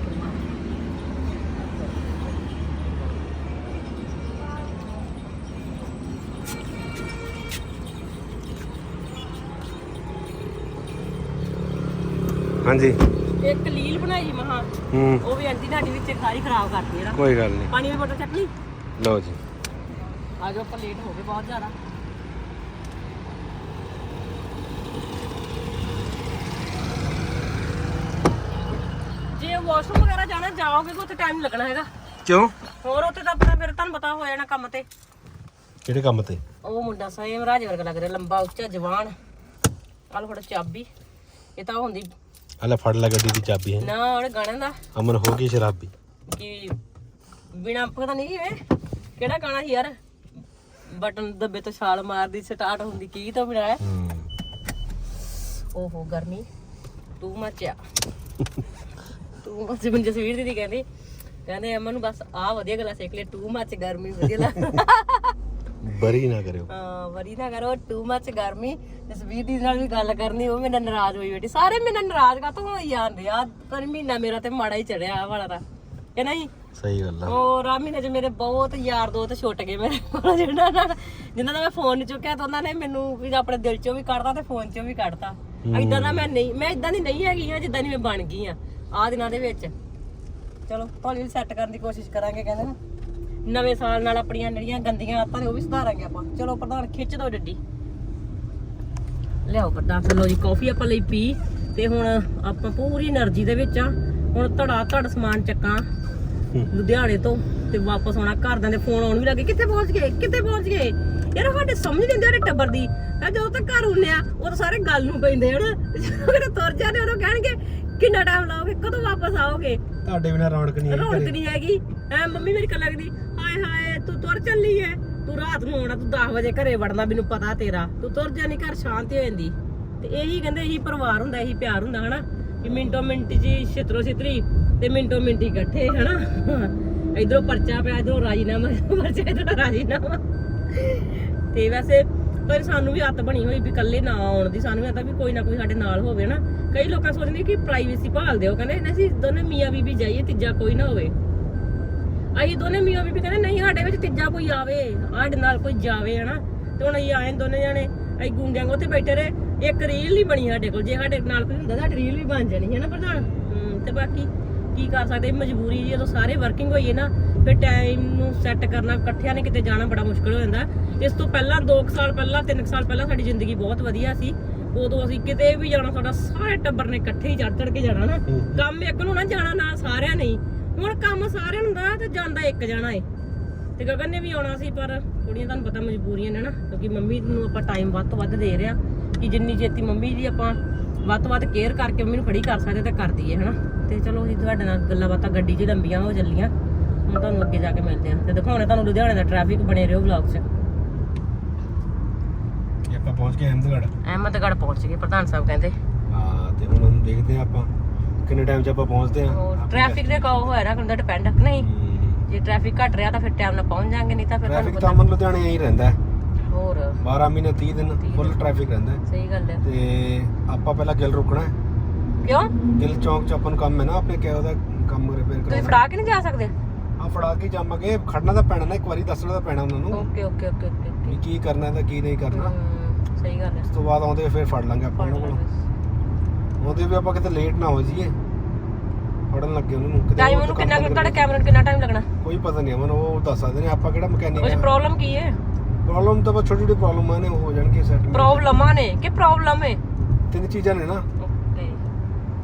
ਹਾਂਜੀ। ਇੱਕ ਲੀਲ ਬਣਾਈ ਮਹਾ। ਹੂੰ। ਉਹ ਵੀ ਆਂਟੀ ਸਾਡੀ ਵਿੱਚ ਖਾਈ ਖਰਾਬ ਕਰਦੀ ਹੈ ਨਾ। ਕੋਈ ਗੱਲ ਨਹੀਂ। ਪਾਣੀ ਵਿੱਚ ਬਟਰ ਚਟਨੀ ਲਓ ਜੀ। ਆ ਜਾਓ ਆਪਾਂ ਲੇਟ ਹੋ ਗਏ ਬਹੁਤ ਜ਼ਿਆਦਾ। ਜੇ ਵਾਸ਼ਰੂਮ ਵਗੈਰਾ ਜਾਣਾ ਜਾਓਗੇ ਤਾਂ ਉੱਥੇ ਟਾਈਮ ਲੱਗਣਾ ਹੈਗਾ। ਕਿਉਂ? ਹੋਰ ਉੱਥੇ ਤਾਂ ਆਪਣਾ ਫਿਰ ਤੁਹਾਨੂੰ ਪਤਾ ਹੋ ਜਾਣਾ ਕੰਮ ਤੇ। ਕਿਹੜੇ ਕੰਮ ਤੇ? ਉਹ ਮੁੰਡਾ ਸੇਮ ਰਾਜ ਵਰਗਾ ਲੱਗ ਰਿਹਾ ਲੰਬਾ ਉੱਚਾ ਜਵਾਨ। ਕੱਲ ਫੜ ਚਾਬੀ। ਇਹ ਤਾਂ ਹੁੰਦੀ ਹਲੇ ਫੜ ਲੈ ਗੱਡੀ ਦੀ ਚਾਬੀ ਹੈ। ਨਾ ਉਹਨੇ ਗਾਣੇ ਦਾ। ਅਮਨ ਹੋ ਗਈ ਸ਼ਰਾਬੀ। ਕਿ ਬਿਨਾ ਪਤਾ ਨਹੀਂ ਕਿਵੇਂ। ਕਿਹੜਾ ਗਾਣਾ ਸੀ ਯਾਰ? ਬਟਨ ਦੱਬੇ ਤੋਂ ਛਾਲ ਮਾਰਦੀ ਸਟਾਰਟ ਹੁੰਦੀ ਕੀ ਤੋਂ ਹੂੰ। ਓਹੋ ਗਰਮੀ। ਤੂੰ ਮਚਿਆ। ਤੂੰ ਮਚ ਮੈਨੂੰ ਜਸਵੀਰ ਦੀਦੀ ਕਹਿੰਦੀ। ਕਹਿੰਦੇ ਅਮਨ ਨੂੰ ਬਸ ਆ ਵਧੀਆ ਗੱਲਾਂ ਸਿੱਖ ਲੈ ਟੂ ਮੱਚ ਗਰਮੀ ਵਧੀਆ ਲੱਗ ਬਰੀ ਨਾ ਕਰਿਓ। ਹਾਂ। ਵਰੀ ਨਾ ਕਰੋ ਟੂ ਮੱਚ ਗਰਮੀ। ਜਸਵੀਰ ਦੀ ਨਾਲ ਵੀ ਗੱਲ ਕਰਨੀ ਉਹ ਮੇਰੇ ਨਾਲ ਨਾਰਾਜ਼ ਹੋਈ ਬੈਠੀ। ਸਾਰੇ ਮੇਰੇ ਨਾਲ ਨਾਰਾਜ਼ ਕਾਤੋਂ ਹੋਈ ਜਾਂਦੇ ਆ? ਪਰ ਮਹੀਨਾ ਮੇਰਾ ਤੇ ਮਾੜਾ ਹੀ ਚੜਿਆ ਵਾਲਾ ਦਾ ਕਿ ਨਹੀਂ? ਸਹੀ ਗੱਲ ਆ। ਉਹ ਆ ਮਹੀਨੇ ਚ ਮੇਰੇ ਬਹੁਤ ਯਾਰ ਦੋਸਤ ਛੁੱਟ ਗਏ ਮੇਰੇ ਕੋਲ ਜਿਹਨਾਂ ਨਾਲ ਜਿਨ੍ਹਾਂ ਦਾ ਮੈਂ ਫੋਨ ਨਹੀਂ ਚੁੱਕਿਆ ਤਾਂ ਉਹਨਾਂ ਨੇ ਮੈਨੂੰ ਵੀ ਆਪਣੇ ਦਿਲ ਚੋਂ ਵੀ ਕੱਢਤਾ ਤੇ ਫੋਨ ਚੋਂ ਵੀ ਕੱਢਤਾ। ਐਦਾਂ ਦਾ ਮੈਂ ਨਹੀਂ ਮੈਂ ਇਦਾਂ ਦੀ ਨਹੀਂ ਹੈਗੀ ਆ ਜਿੱਦਾਂ ਦੀ ਮੈਂ ਬਣ ਗਈ ਆ ਆ ਦਿਨਾਂ ਦੇ ਵਿੱਚ। ਚਲੋ ਹੌਲੀ ਸੈੱਟ ਕਰਨ ਦੀ ਕੋਸ਼ਿਸ਼ ਕਰਾਂਗੇ ਕਹਿੰਦੇ ਨਾ। ਨਵੇਂ ਸਾਲ ਨਾਲ ਆਪਣੀਆਂ ਜਿਹੜੀਆਂ ਗੰਦੀਆਂ ਆਦਤਾਂ ਉਹ ਵੀ ਸੁਧਾਰਾਂਗੇ ਆਪਾਂ। ਚਲੋ ਪ੍ਰਧਾਨ ਖਿੱਚ ਦੋ ਡੱਡੀ। ਲਿਆਓ ਪ੍ਰਧਾਨ ਚਲੋ ਜੀ ਕਾਫੀ ਆਪਾਂ ਲਈ ਪੀ ਤੇ ਹੁਣ ਆਪਾਂ ਪੂਰੀ એનર્ਜੀ ਦੇ ਵਿੱਚ ਆ। ਹੁਣ ਧੜਾ ਧੜ ਸਮਾਨ ਚੱਕਾਂ ਲੁਧਿਆਣੇ ਤੋਂ ਤੇ ਵਾਪਸ ਆਉਣਾ ਘਰਦਿਆਂ ਦੇ ਫੋਨ ਆਉਣ ਵੀ ਲੱਗੇ। ਕਿੱਥੇ ਪਹੁੰਚ ਗਏ? ਕਿੱਥੇ ਪਹੁੰਚ ਗਏ? ਯਾਰ ਸਾਡੇ ਸਮਝ ਨਹੀਂ ਆਉਂਦੇ ਟੱਬਰ ਦੀ। ਜਦੋਂ ਤੱਕ ਘਰ ਹੁੰਨੇ ਆ ਉਹ ਤਾਂ ਸਾਰੇ ਗੱਲ ਨੂੰ ਪੈਂਦੇ ਹਨ ਜਦੋਂ ਤੁਰ ਜਾਂਦੇ ਉਦੋਂ ਕਹਿਣਗੇ ਕਿੰਨਾ ਟਾਈਮ ਲਾਓਗੇ? ਕਦੋਂ ਵਾਪਸ ਆਓਗੇ? ਤੁਹਾਡੇ ਬਿਨਾ ਰੌਣਕ ਨਹੀਂ ਹੈਗੀ ਰੌਣਕ ਨਹੀਂ ਹੈਗੀ। ਐ ਮੰਮੀ ਮੇਰੀ ਕੱਲ ਲੱਗਦੀ ਹਾਏ ਹਾਏ, ਤੂੰ ਤੁਰ ਚੱਲੀ ਐ। ਤੂੰ ਰਾਤ ਨੂੰ ਆਉਣਾ, ਤੂੰ 10 ਵਜੇ ਘਰੇ ਵੜਨਾ, ਮੈਨੂੰ ਪਤਾ ਤੇਰਾ। ਤੂੰ ਤੁਰ ਜਾਨੀ ਘਰ, ਸ਼ਾਂਤੀ ਹੋ ਜਾਂਦੀ। ਤੇ ਇਹੀ ਕਹਿੰਦੇ, ਇਹੀ ਪਰਿਵਾਰ ਹੁੰਦਾ, ਇਹੀ ਪਿਆਰ ਹੁੰਦਾ, ਹਨਾ? ਕਿ ਮਿੰਟੋ ਮਿੰਟ ਜੀ ਛਿਤਰੋ ਛਿਤਰੀ ਤੇ ਮਿੰਟੋ ਮਿੰਟ ਇਕੱਠੇ, ਹਨਾ? ਇਧਰੋਂ ਪਰਚਾ ਪਿਆ, ਇਧਰੋਂ ਰਾਜੀਨਾਮਾ, ਪਰਚਾ ਇਧਰੋਂ ਰਾਜੀਨਾਮਾ। ਤੇ ਵੈਸੇ ਪਰ ਸਾਨੂੰ ਵੀ ਹੱਤ ਬਣੀ ਹੋਈ ਵੀ ਇਕੱਲੇ ਨਾ ਆਉਣ ਦੀ, ਸਾਨੂੰ ਵੀ ਆਤਾ ਵੀ ਕੋਈ ਨਾ ਕੋਈ ਸਾਡੇ ਨਾਲ ਹੋਵੇ ਨਾ ਕਈ ਲੋਕਾਂ ਸੋਚਦੇ ਕਿ ਪ੍ਰਾਈਵੇਸੀ ਭਾਲਦੇ ਹੋ ਕਹਿੰਦੇ, ਨਹੀਂ ਅਸੀਂ ਦੋਨੇ ਮੀਆਂ ਬੀਬੀ ਜਾਈਏ, ਤੀਜਾ ਕੋਈ ਨਾ ਹੋਵੇ। ਅਸੀਂ ਦੋਨੇ ਮੀਆਂ ਬੀਬੀ ਕਹਿੰਦੇ ਨਹੀਂ ਸਾਡੇ ਵਿੱਚ ਤੀਜਾ ਕੋਈ ਆਵੇ ਸਾਡੇ ਨਾਲ ਕੋਈ ਜਾਵੇ ਹਨਾ? ਤੇ ਹੁਣ ਅਸੀਂ ਆਏ ਦੋਨੇ ਜਾਣੇ ਅਸੀਂ ਗੁੰਡਿਆਂ ਕੋ ਉੱਥੇ ਬੈਠੇ ਰਹੇ। ਇੱਕ ਰੀਲ ਨਹੀਂ ਬਣੀ ਸਾਡੇ ਕੋਲ ਜੇ ਸਾਡੇ ਨਾਲ ਕੋਈ ਹੁੰਦਾ ਸਾਡੀ ਰੀਲ ਵੀ ਬਣ ਜਾਣੀ ਹੈ ਨਾ ਪ੍ਰਧਾਨ ਤੇ ਬਾਕੀ ਕੀ ਕਰ ਸਕਦੇ ਮਜਬੂਰੀ ਜੀ, ਜਦੋਂ ਸਾਰੇ ਵਰਕਿੰਗ ਹੋਈਏ ਨਾ ਫਿਰ ਟਾਈਮ ਨੂੰ ਸੈੱਟ ਕਰਨਾ ਇਕੱਠਿਆਂ ਨੇ ਕਿਤੇ ਜਾਣਾ ਬੜਾ ਮੁਸ਼ਕਲ ਹੋ ਜਾਂਦਾ। ਇਸ ਤੋਂ ਪਹਿਲਾਂ 2 ਸਾਲ ਪਹਿਲਾਂ 3 ਸਾਲ ਪਹਿਲਾਂ ਸਾਡੀ ਜ਼ਿੰਦਗੀ ਬਹੁਤ ਵਧੀਆ ਸੀ। ਉਦੋਂ ਅਸੀਂ ਕਿਤੇ ਵੀ ਜਾਣਾ ਸਾਡਾ ਸਾਰੇ ਟੱਬਰ ਨੇ ਇਕੱਠੇ ਹੀ ਚੜ ਚੜ ਕੇ ਜਾਣਾ ਨਾ ਕੰਮ ਇੱਕ ਨੂੰ ਨਾ ਜਾਣਾ ਨਾ ਸਾਰਿਆਂ ਨੇ। ਹੁਣ ਕੰਮ ਸਾਰਿਆਂ ਨੂੰ ਹੁੰਦਾ ਤੇ ਜਾਂਦਾ ਇੱਕ ਜਾਣਾ ਏ। ਤੇ ਗਗਨ ਨੇ ਵੀ ਆਉਣਾ ਸੀ ਪਰ ਥੋੜੀਆਂ ਤੁਹਾਨੂੰ ਪਤਾ ਮਜਬੂਰੀਆਂ ਨੇ ਨਾ ਕਿਉਂਕਿ ਮੰਮੀ ਨੂੰ ਆਪਾਂ ਟਾਈਮ ਵੱਧ ਤੋਂ ਵੱਧ ਦੇ ਰਿਹਾ ਕਿ ਜਿੰਨੀ ਛੇਤੀ ਮੰਮੀ ਦੀ ਆਪਾਂ ਵੱਧ ਤੋਂ ਵੱਧ ਕੇਅਰ ਕਰਕੇ ਮੰਮੀ ਨੂੰ ਖੜੀ ਕਰ ਸਕਦੇ ਤੇ ਕਰ ਦਈਏ ਹਨਾ? ਤੇ ਚਲੋ ਅਸੀਂ ਤੁਹਾਡੇ ਨਾਲ ਗੱਲਾਂ ਬਾਤਾਂ ਗੱਡੀ 'ਚ ਲੰਬੀਆਂ ਹੋ ਚੱਲੀਆਂ। ਹੁਣ ਤੁਹਾਨੂੰ ਅੱਗੇ ਜਾ ਕੇ ਮਿਲਦੇ ਆ। ਤੇ ਦਿਖਾਉਣੇ ਤੁਹਾਨੂੰ ਲੁਧਿਆਣੇ ਦਾ ਟ੍ਰੈਫਿਕ ਬਣੇ ਰਹੋ ਵਲੌਗ 'ਚ। ਆਪਾਂ ਪਹੁੰਚ ਗਏ ਅਹਿਮਦਗੜ੍ਹ। ਅਹਿਮਦਗੜ੍ਹ ਪਹੁੰਚ ਗਏ ਪ੍ਰਧਾਨ ਸਾਹਿਬ ਕਹਿੰਦੇ। ਹਾਂ ਤੇ ਹੁਣ ਉਹਨੂੰ ਦੇਖਦੇ ਆ ਆਪਾਂ। ਕਿੰਨੇ ਟਾਈਮ 'ਚ ਆਪਾਂ ਪਹੁੰਚਦੇ ਆ ਟ੍ਰੈਫਿਕ ਦੇ ਕੋ ਹੋਇਆ ਨਾ ਕੰਦਾ ਡਿਪੈਂਡ ਨਹੀਂ ਜੇ ਟ੍ਰੈਫਿਕ ਘਟ ਰਿਹਾ ਤਾਂ ਫਿਰ ਟਾਈਮ ਨਾਲ ਪਹੁੰਚ ਜਾਾਂਗੇ ਨਹੀਂ ਤਾਂ ਫਿਰ ਟ੍ਰੈਫਿਕ ਤੁਹਾਨੂੰ ਤਾਂ ਅਮਨ ਲੁਧਿਆਣੇ ਹੀ ਰਹਿੰਦਾ ਹੈ। ਹੋਰ। 12 ਮਹੀਨੇ 30 ਦਿਨ ਫੁੱਲ ਟ੍ਰੈਫਿਕ ਰਹਿੰਦਾ ਸਹੀ ਗੱਲ ਹੈ। ਤੇ ਆਪਾਂ ਪਹਿਲਾਂ ਗਿੱਲ ਰੁਕਣਾ ਹੈ। ਕਿਉਂ? ਗਿੱਲ ਚੌਂਕ 'ਚ ਆਪਾਂ ਨੂੰ ਕੰਮ ਹੈ ਨਾ ਆਪਣੇ ਕਿਹਾ ਉਹਦਾ ਕੰਮ ਰਿਪੇਅਰ ਤੁਸੀਂ ਕਰਾਉਣਾ। ਫੜਾ ਕੇ ਨਹੀਂ ਜਾ ਸਕਦੇ? ਆ ਫੜਾ ਕੇ ਜਾਵਾਂਗੇ। ਖੜਨਾ ਤਾਂ ਪੈਣਾ ਨਾ ਇੱਕ ਵਾਰੀ ਦੱਸਣਾ ਤਾਂ ਪੈਣਾ ਉਹਨਾਂ ਨੂੰ। ਓਕੇ ਓਕੇ ਓਕੇ ਓਕੇ ਕੀ ਕਰਨਾ ਤੇ ਕੀ ਨਹੀਂ ਕਰਨਾ। ਸਹੀ ਗੱਲ ਹੈ। ਉਸ ਤੋਂ ਬਾਅਦ ਆਉਂਦੇ ਫਿਰ ਫੜ ਲਾਂਗੇ ਆਪਾਂ ਉਹਨਾਂ ਕੋਲ। ਆਉਂਦੇ ਵੀ ਆਪਾਂ ਕਿਤੇ ਲੇਟ ਨਾ ਹੋ ਜਾਈਏ। ਫੜਨ ਲੱਗੇ ਉਹਨਾਂ ਨੂੰ ਕਿਤੇ ਟਾਈਮ ਉਹਨੂੰ ਕਿੰਨਾ ਨਾ ਤੁਹਾਡੇ ਕੈਮਰੇ ਨੂੰ ਕਿੰਨਾ ਟਾਈਮ ਲੱਗਣਾ? ਕੋਈ ਪਤਾ ਨਹੀਂ ਅਮਨ ਉਹ ਦੱਸ ਸਕਦੇ ਨੇ ਆਪਾਂ ਕਿਹੜਾ ਮਕੈਨਿਕ ਹੈ ਪ੍ਰੋਬਲਮ ਕੀ ਹੈ? ਪ੍ਰੋਬਲਮ ਤਾਂ ਬਸ ਛੋਟੀ ਛੋਟੀ ਪ੍ਰੋਬਲਮਾਂ ਨੇ ਉਹ ਹੋ ਜਾਣਗੇ ਸੈੱਟ ਪ੍ਰੋਬਲਮਾਂ ਨੇ ਕਿ ਪ੍ਰੋਬਲਮ ਹੈ ਤਿੰਨ ਚੀਜ਼ਾਂ ਨੇ ਨਾ। ਓਕੇ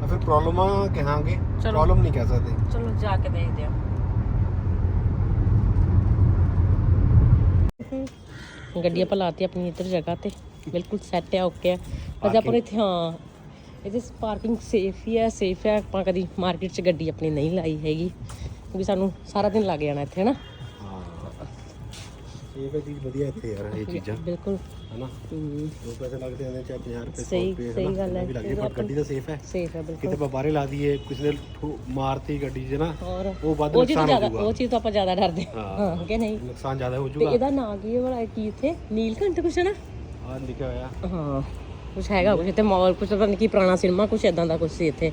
ਤਾਂ ਫਿਰ ਪ੍ਰੋਬਲਮਾਂ ਕਹਾਂਗੇ। ਚਲੋ। ਪ੍ਰੋਬਲਮ ਨਹੀਂ ਕਹਿ ਸਕਦੇ। ਚਲੋ ਜਾ ਕੇ ਦੇਖਦੇ ਆ ਗੱਡੀ ਆਪਾਂ ਲਾਤੀ ਆਪਣੀ ਇੱਧਰ ਜਗ੍ਹਾ ਤੇ। ਬਿਲਕੁਲ ਸੈੱਟ ਆ ਓਕੇ ਆ ਅਜੇ ਆਪਾਂ ਨੂੰ ਇੱਥੇ ਹਾਂ ਇਹਦੇ ਪਾਰਕਿੰਗ ਸੇਫ ਹੀ ਹੈ ਸੇਫ ਹੈ ਆਪਾਂ ਕਦੀ ਮਾਰਕੀਟ 'ਚ ਗੱਡੀ ਆਪਣੀ ਨਹੀਂ ਲਾਈ ਹੈਗੀ ਕਿਉਂਕਿ ਸਾਨੂੰ ਸਾਰਾ ਦਿਨ ਲੱਗ ਜਾਣਾ ਇੱਥੇ ਹਨਾ? ਹਾਂ। ਠੀਕ ਹੈ ਚੀਜ਼ ਵਧੀਆ ਇੱਥੇ ਯਾਰ ਇਹ ਚੀਜ਼ਾਂ। ਬਿਲਕੁਲ। ਹਨਾ? ਦੋ ਪੈਸੇ ਲੱਗਦੇ ਆਂਦੇ ਚਾਹੇ 50 ਰੁਪਏ 100 ਸਹੀ- ਰੁਪਏ ਸਹੀ ਗੱਲ ਹੈ। ਵੀ ਲੱਗਦੇ ਪਰ ਗੱਡੀ ਤਾਂ ਸੇਫ ਹੈ। ਸੇਫ ਹੈ ਬਿਲਕੁਲ। ਕਿਤੇ ਬਾਹਰੇ ਲਾ ਦਈਏ ਕਿਸੇ ਨੇ ਮਾਰਤੀ ਗੱਡੀ 'ਚ ਨਾ ਉਹ ਵੱਧ ਤੋਂ ਨੁਕਸਾਨ ਹੋ ਜਾਊਗਾ ਉਹ ਚੀਜ਼ ਤੋਂ ਆਪਾਂ ਜ਼ਿਆਦਾ ਡਰਦੇ ਹਾਂ। ਹਾਂ। ਹਾਂ ਕਿ ਨਹੀਂ? ਨੁਕਸਾਨ ਜ਼ਿਆਦਾ ਹੋ ਤੇ ਜਾਊਗਾ। ਇਹਦਾ ਨਾਂ ਕੀ ਹੈ ਵਾਲਾ ਕੀ ਇੱਥੇ? ਨੀਲਕੰਠ ਕੁਛ ਹੈ ਨਾ? ਆ ਲਿਖਿਆ ਹੋਇਆ। ਹਾਂ। ਕੁਛ ਹੈਗਾ ਕੁਛ ਇੱਥੇ ਮਾਲ ਕੁਛ ਪਤਾ ਨਹੀਂ ਕੀ ਪੁਰਾਣਾ ਸਿਨੇਮਾ ਕੁਛ ਇਦਾਂ ਦਾ ਕੁਛ ਸੀ ਇੱਥੇ।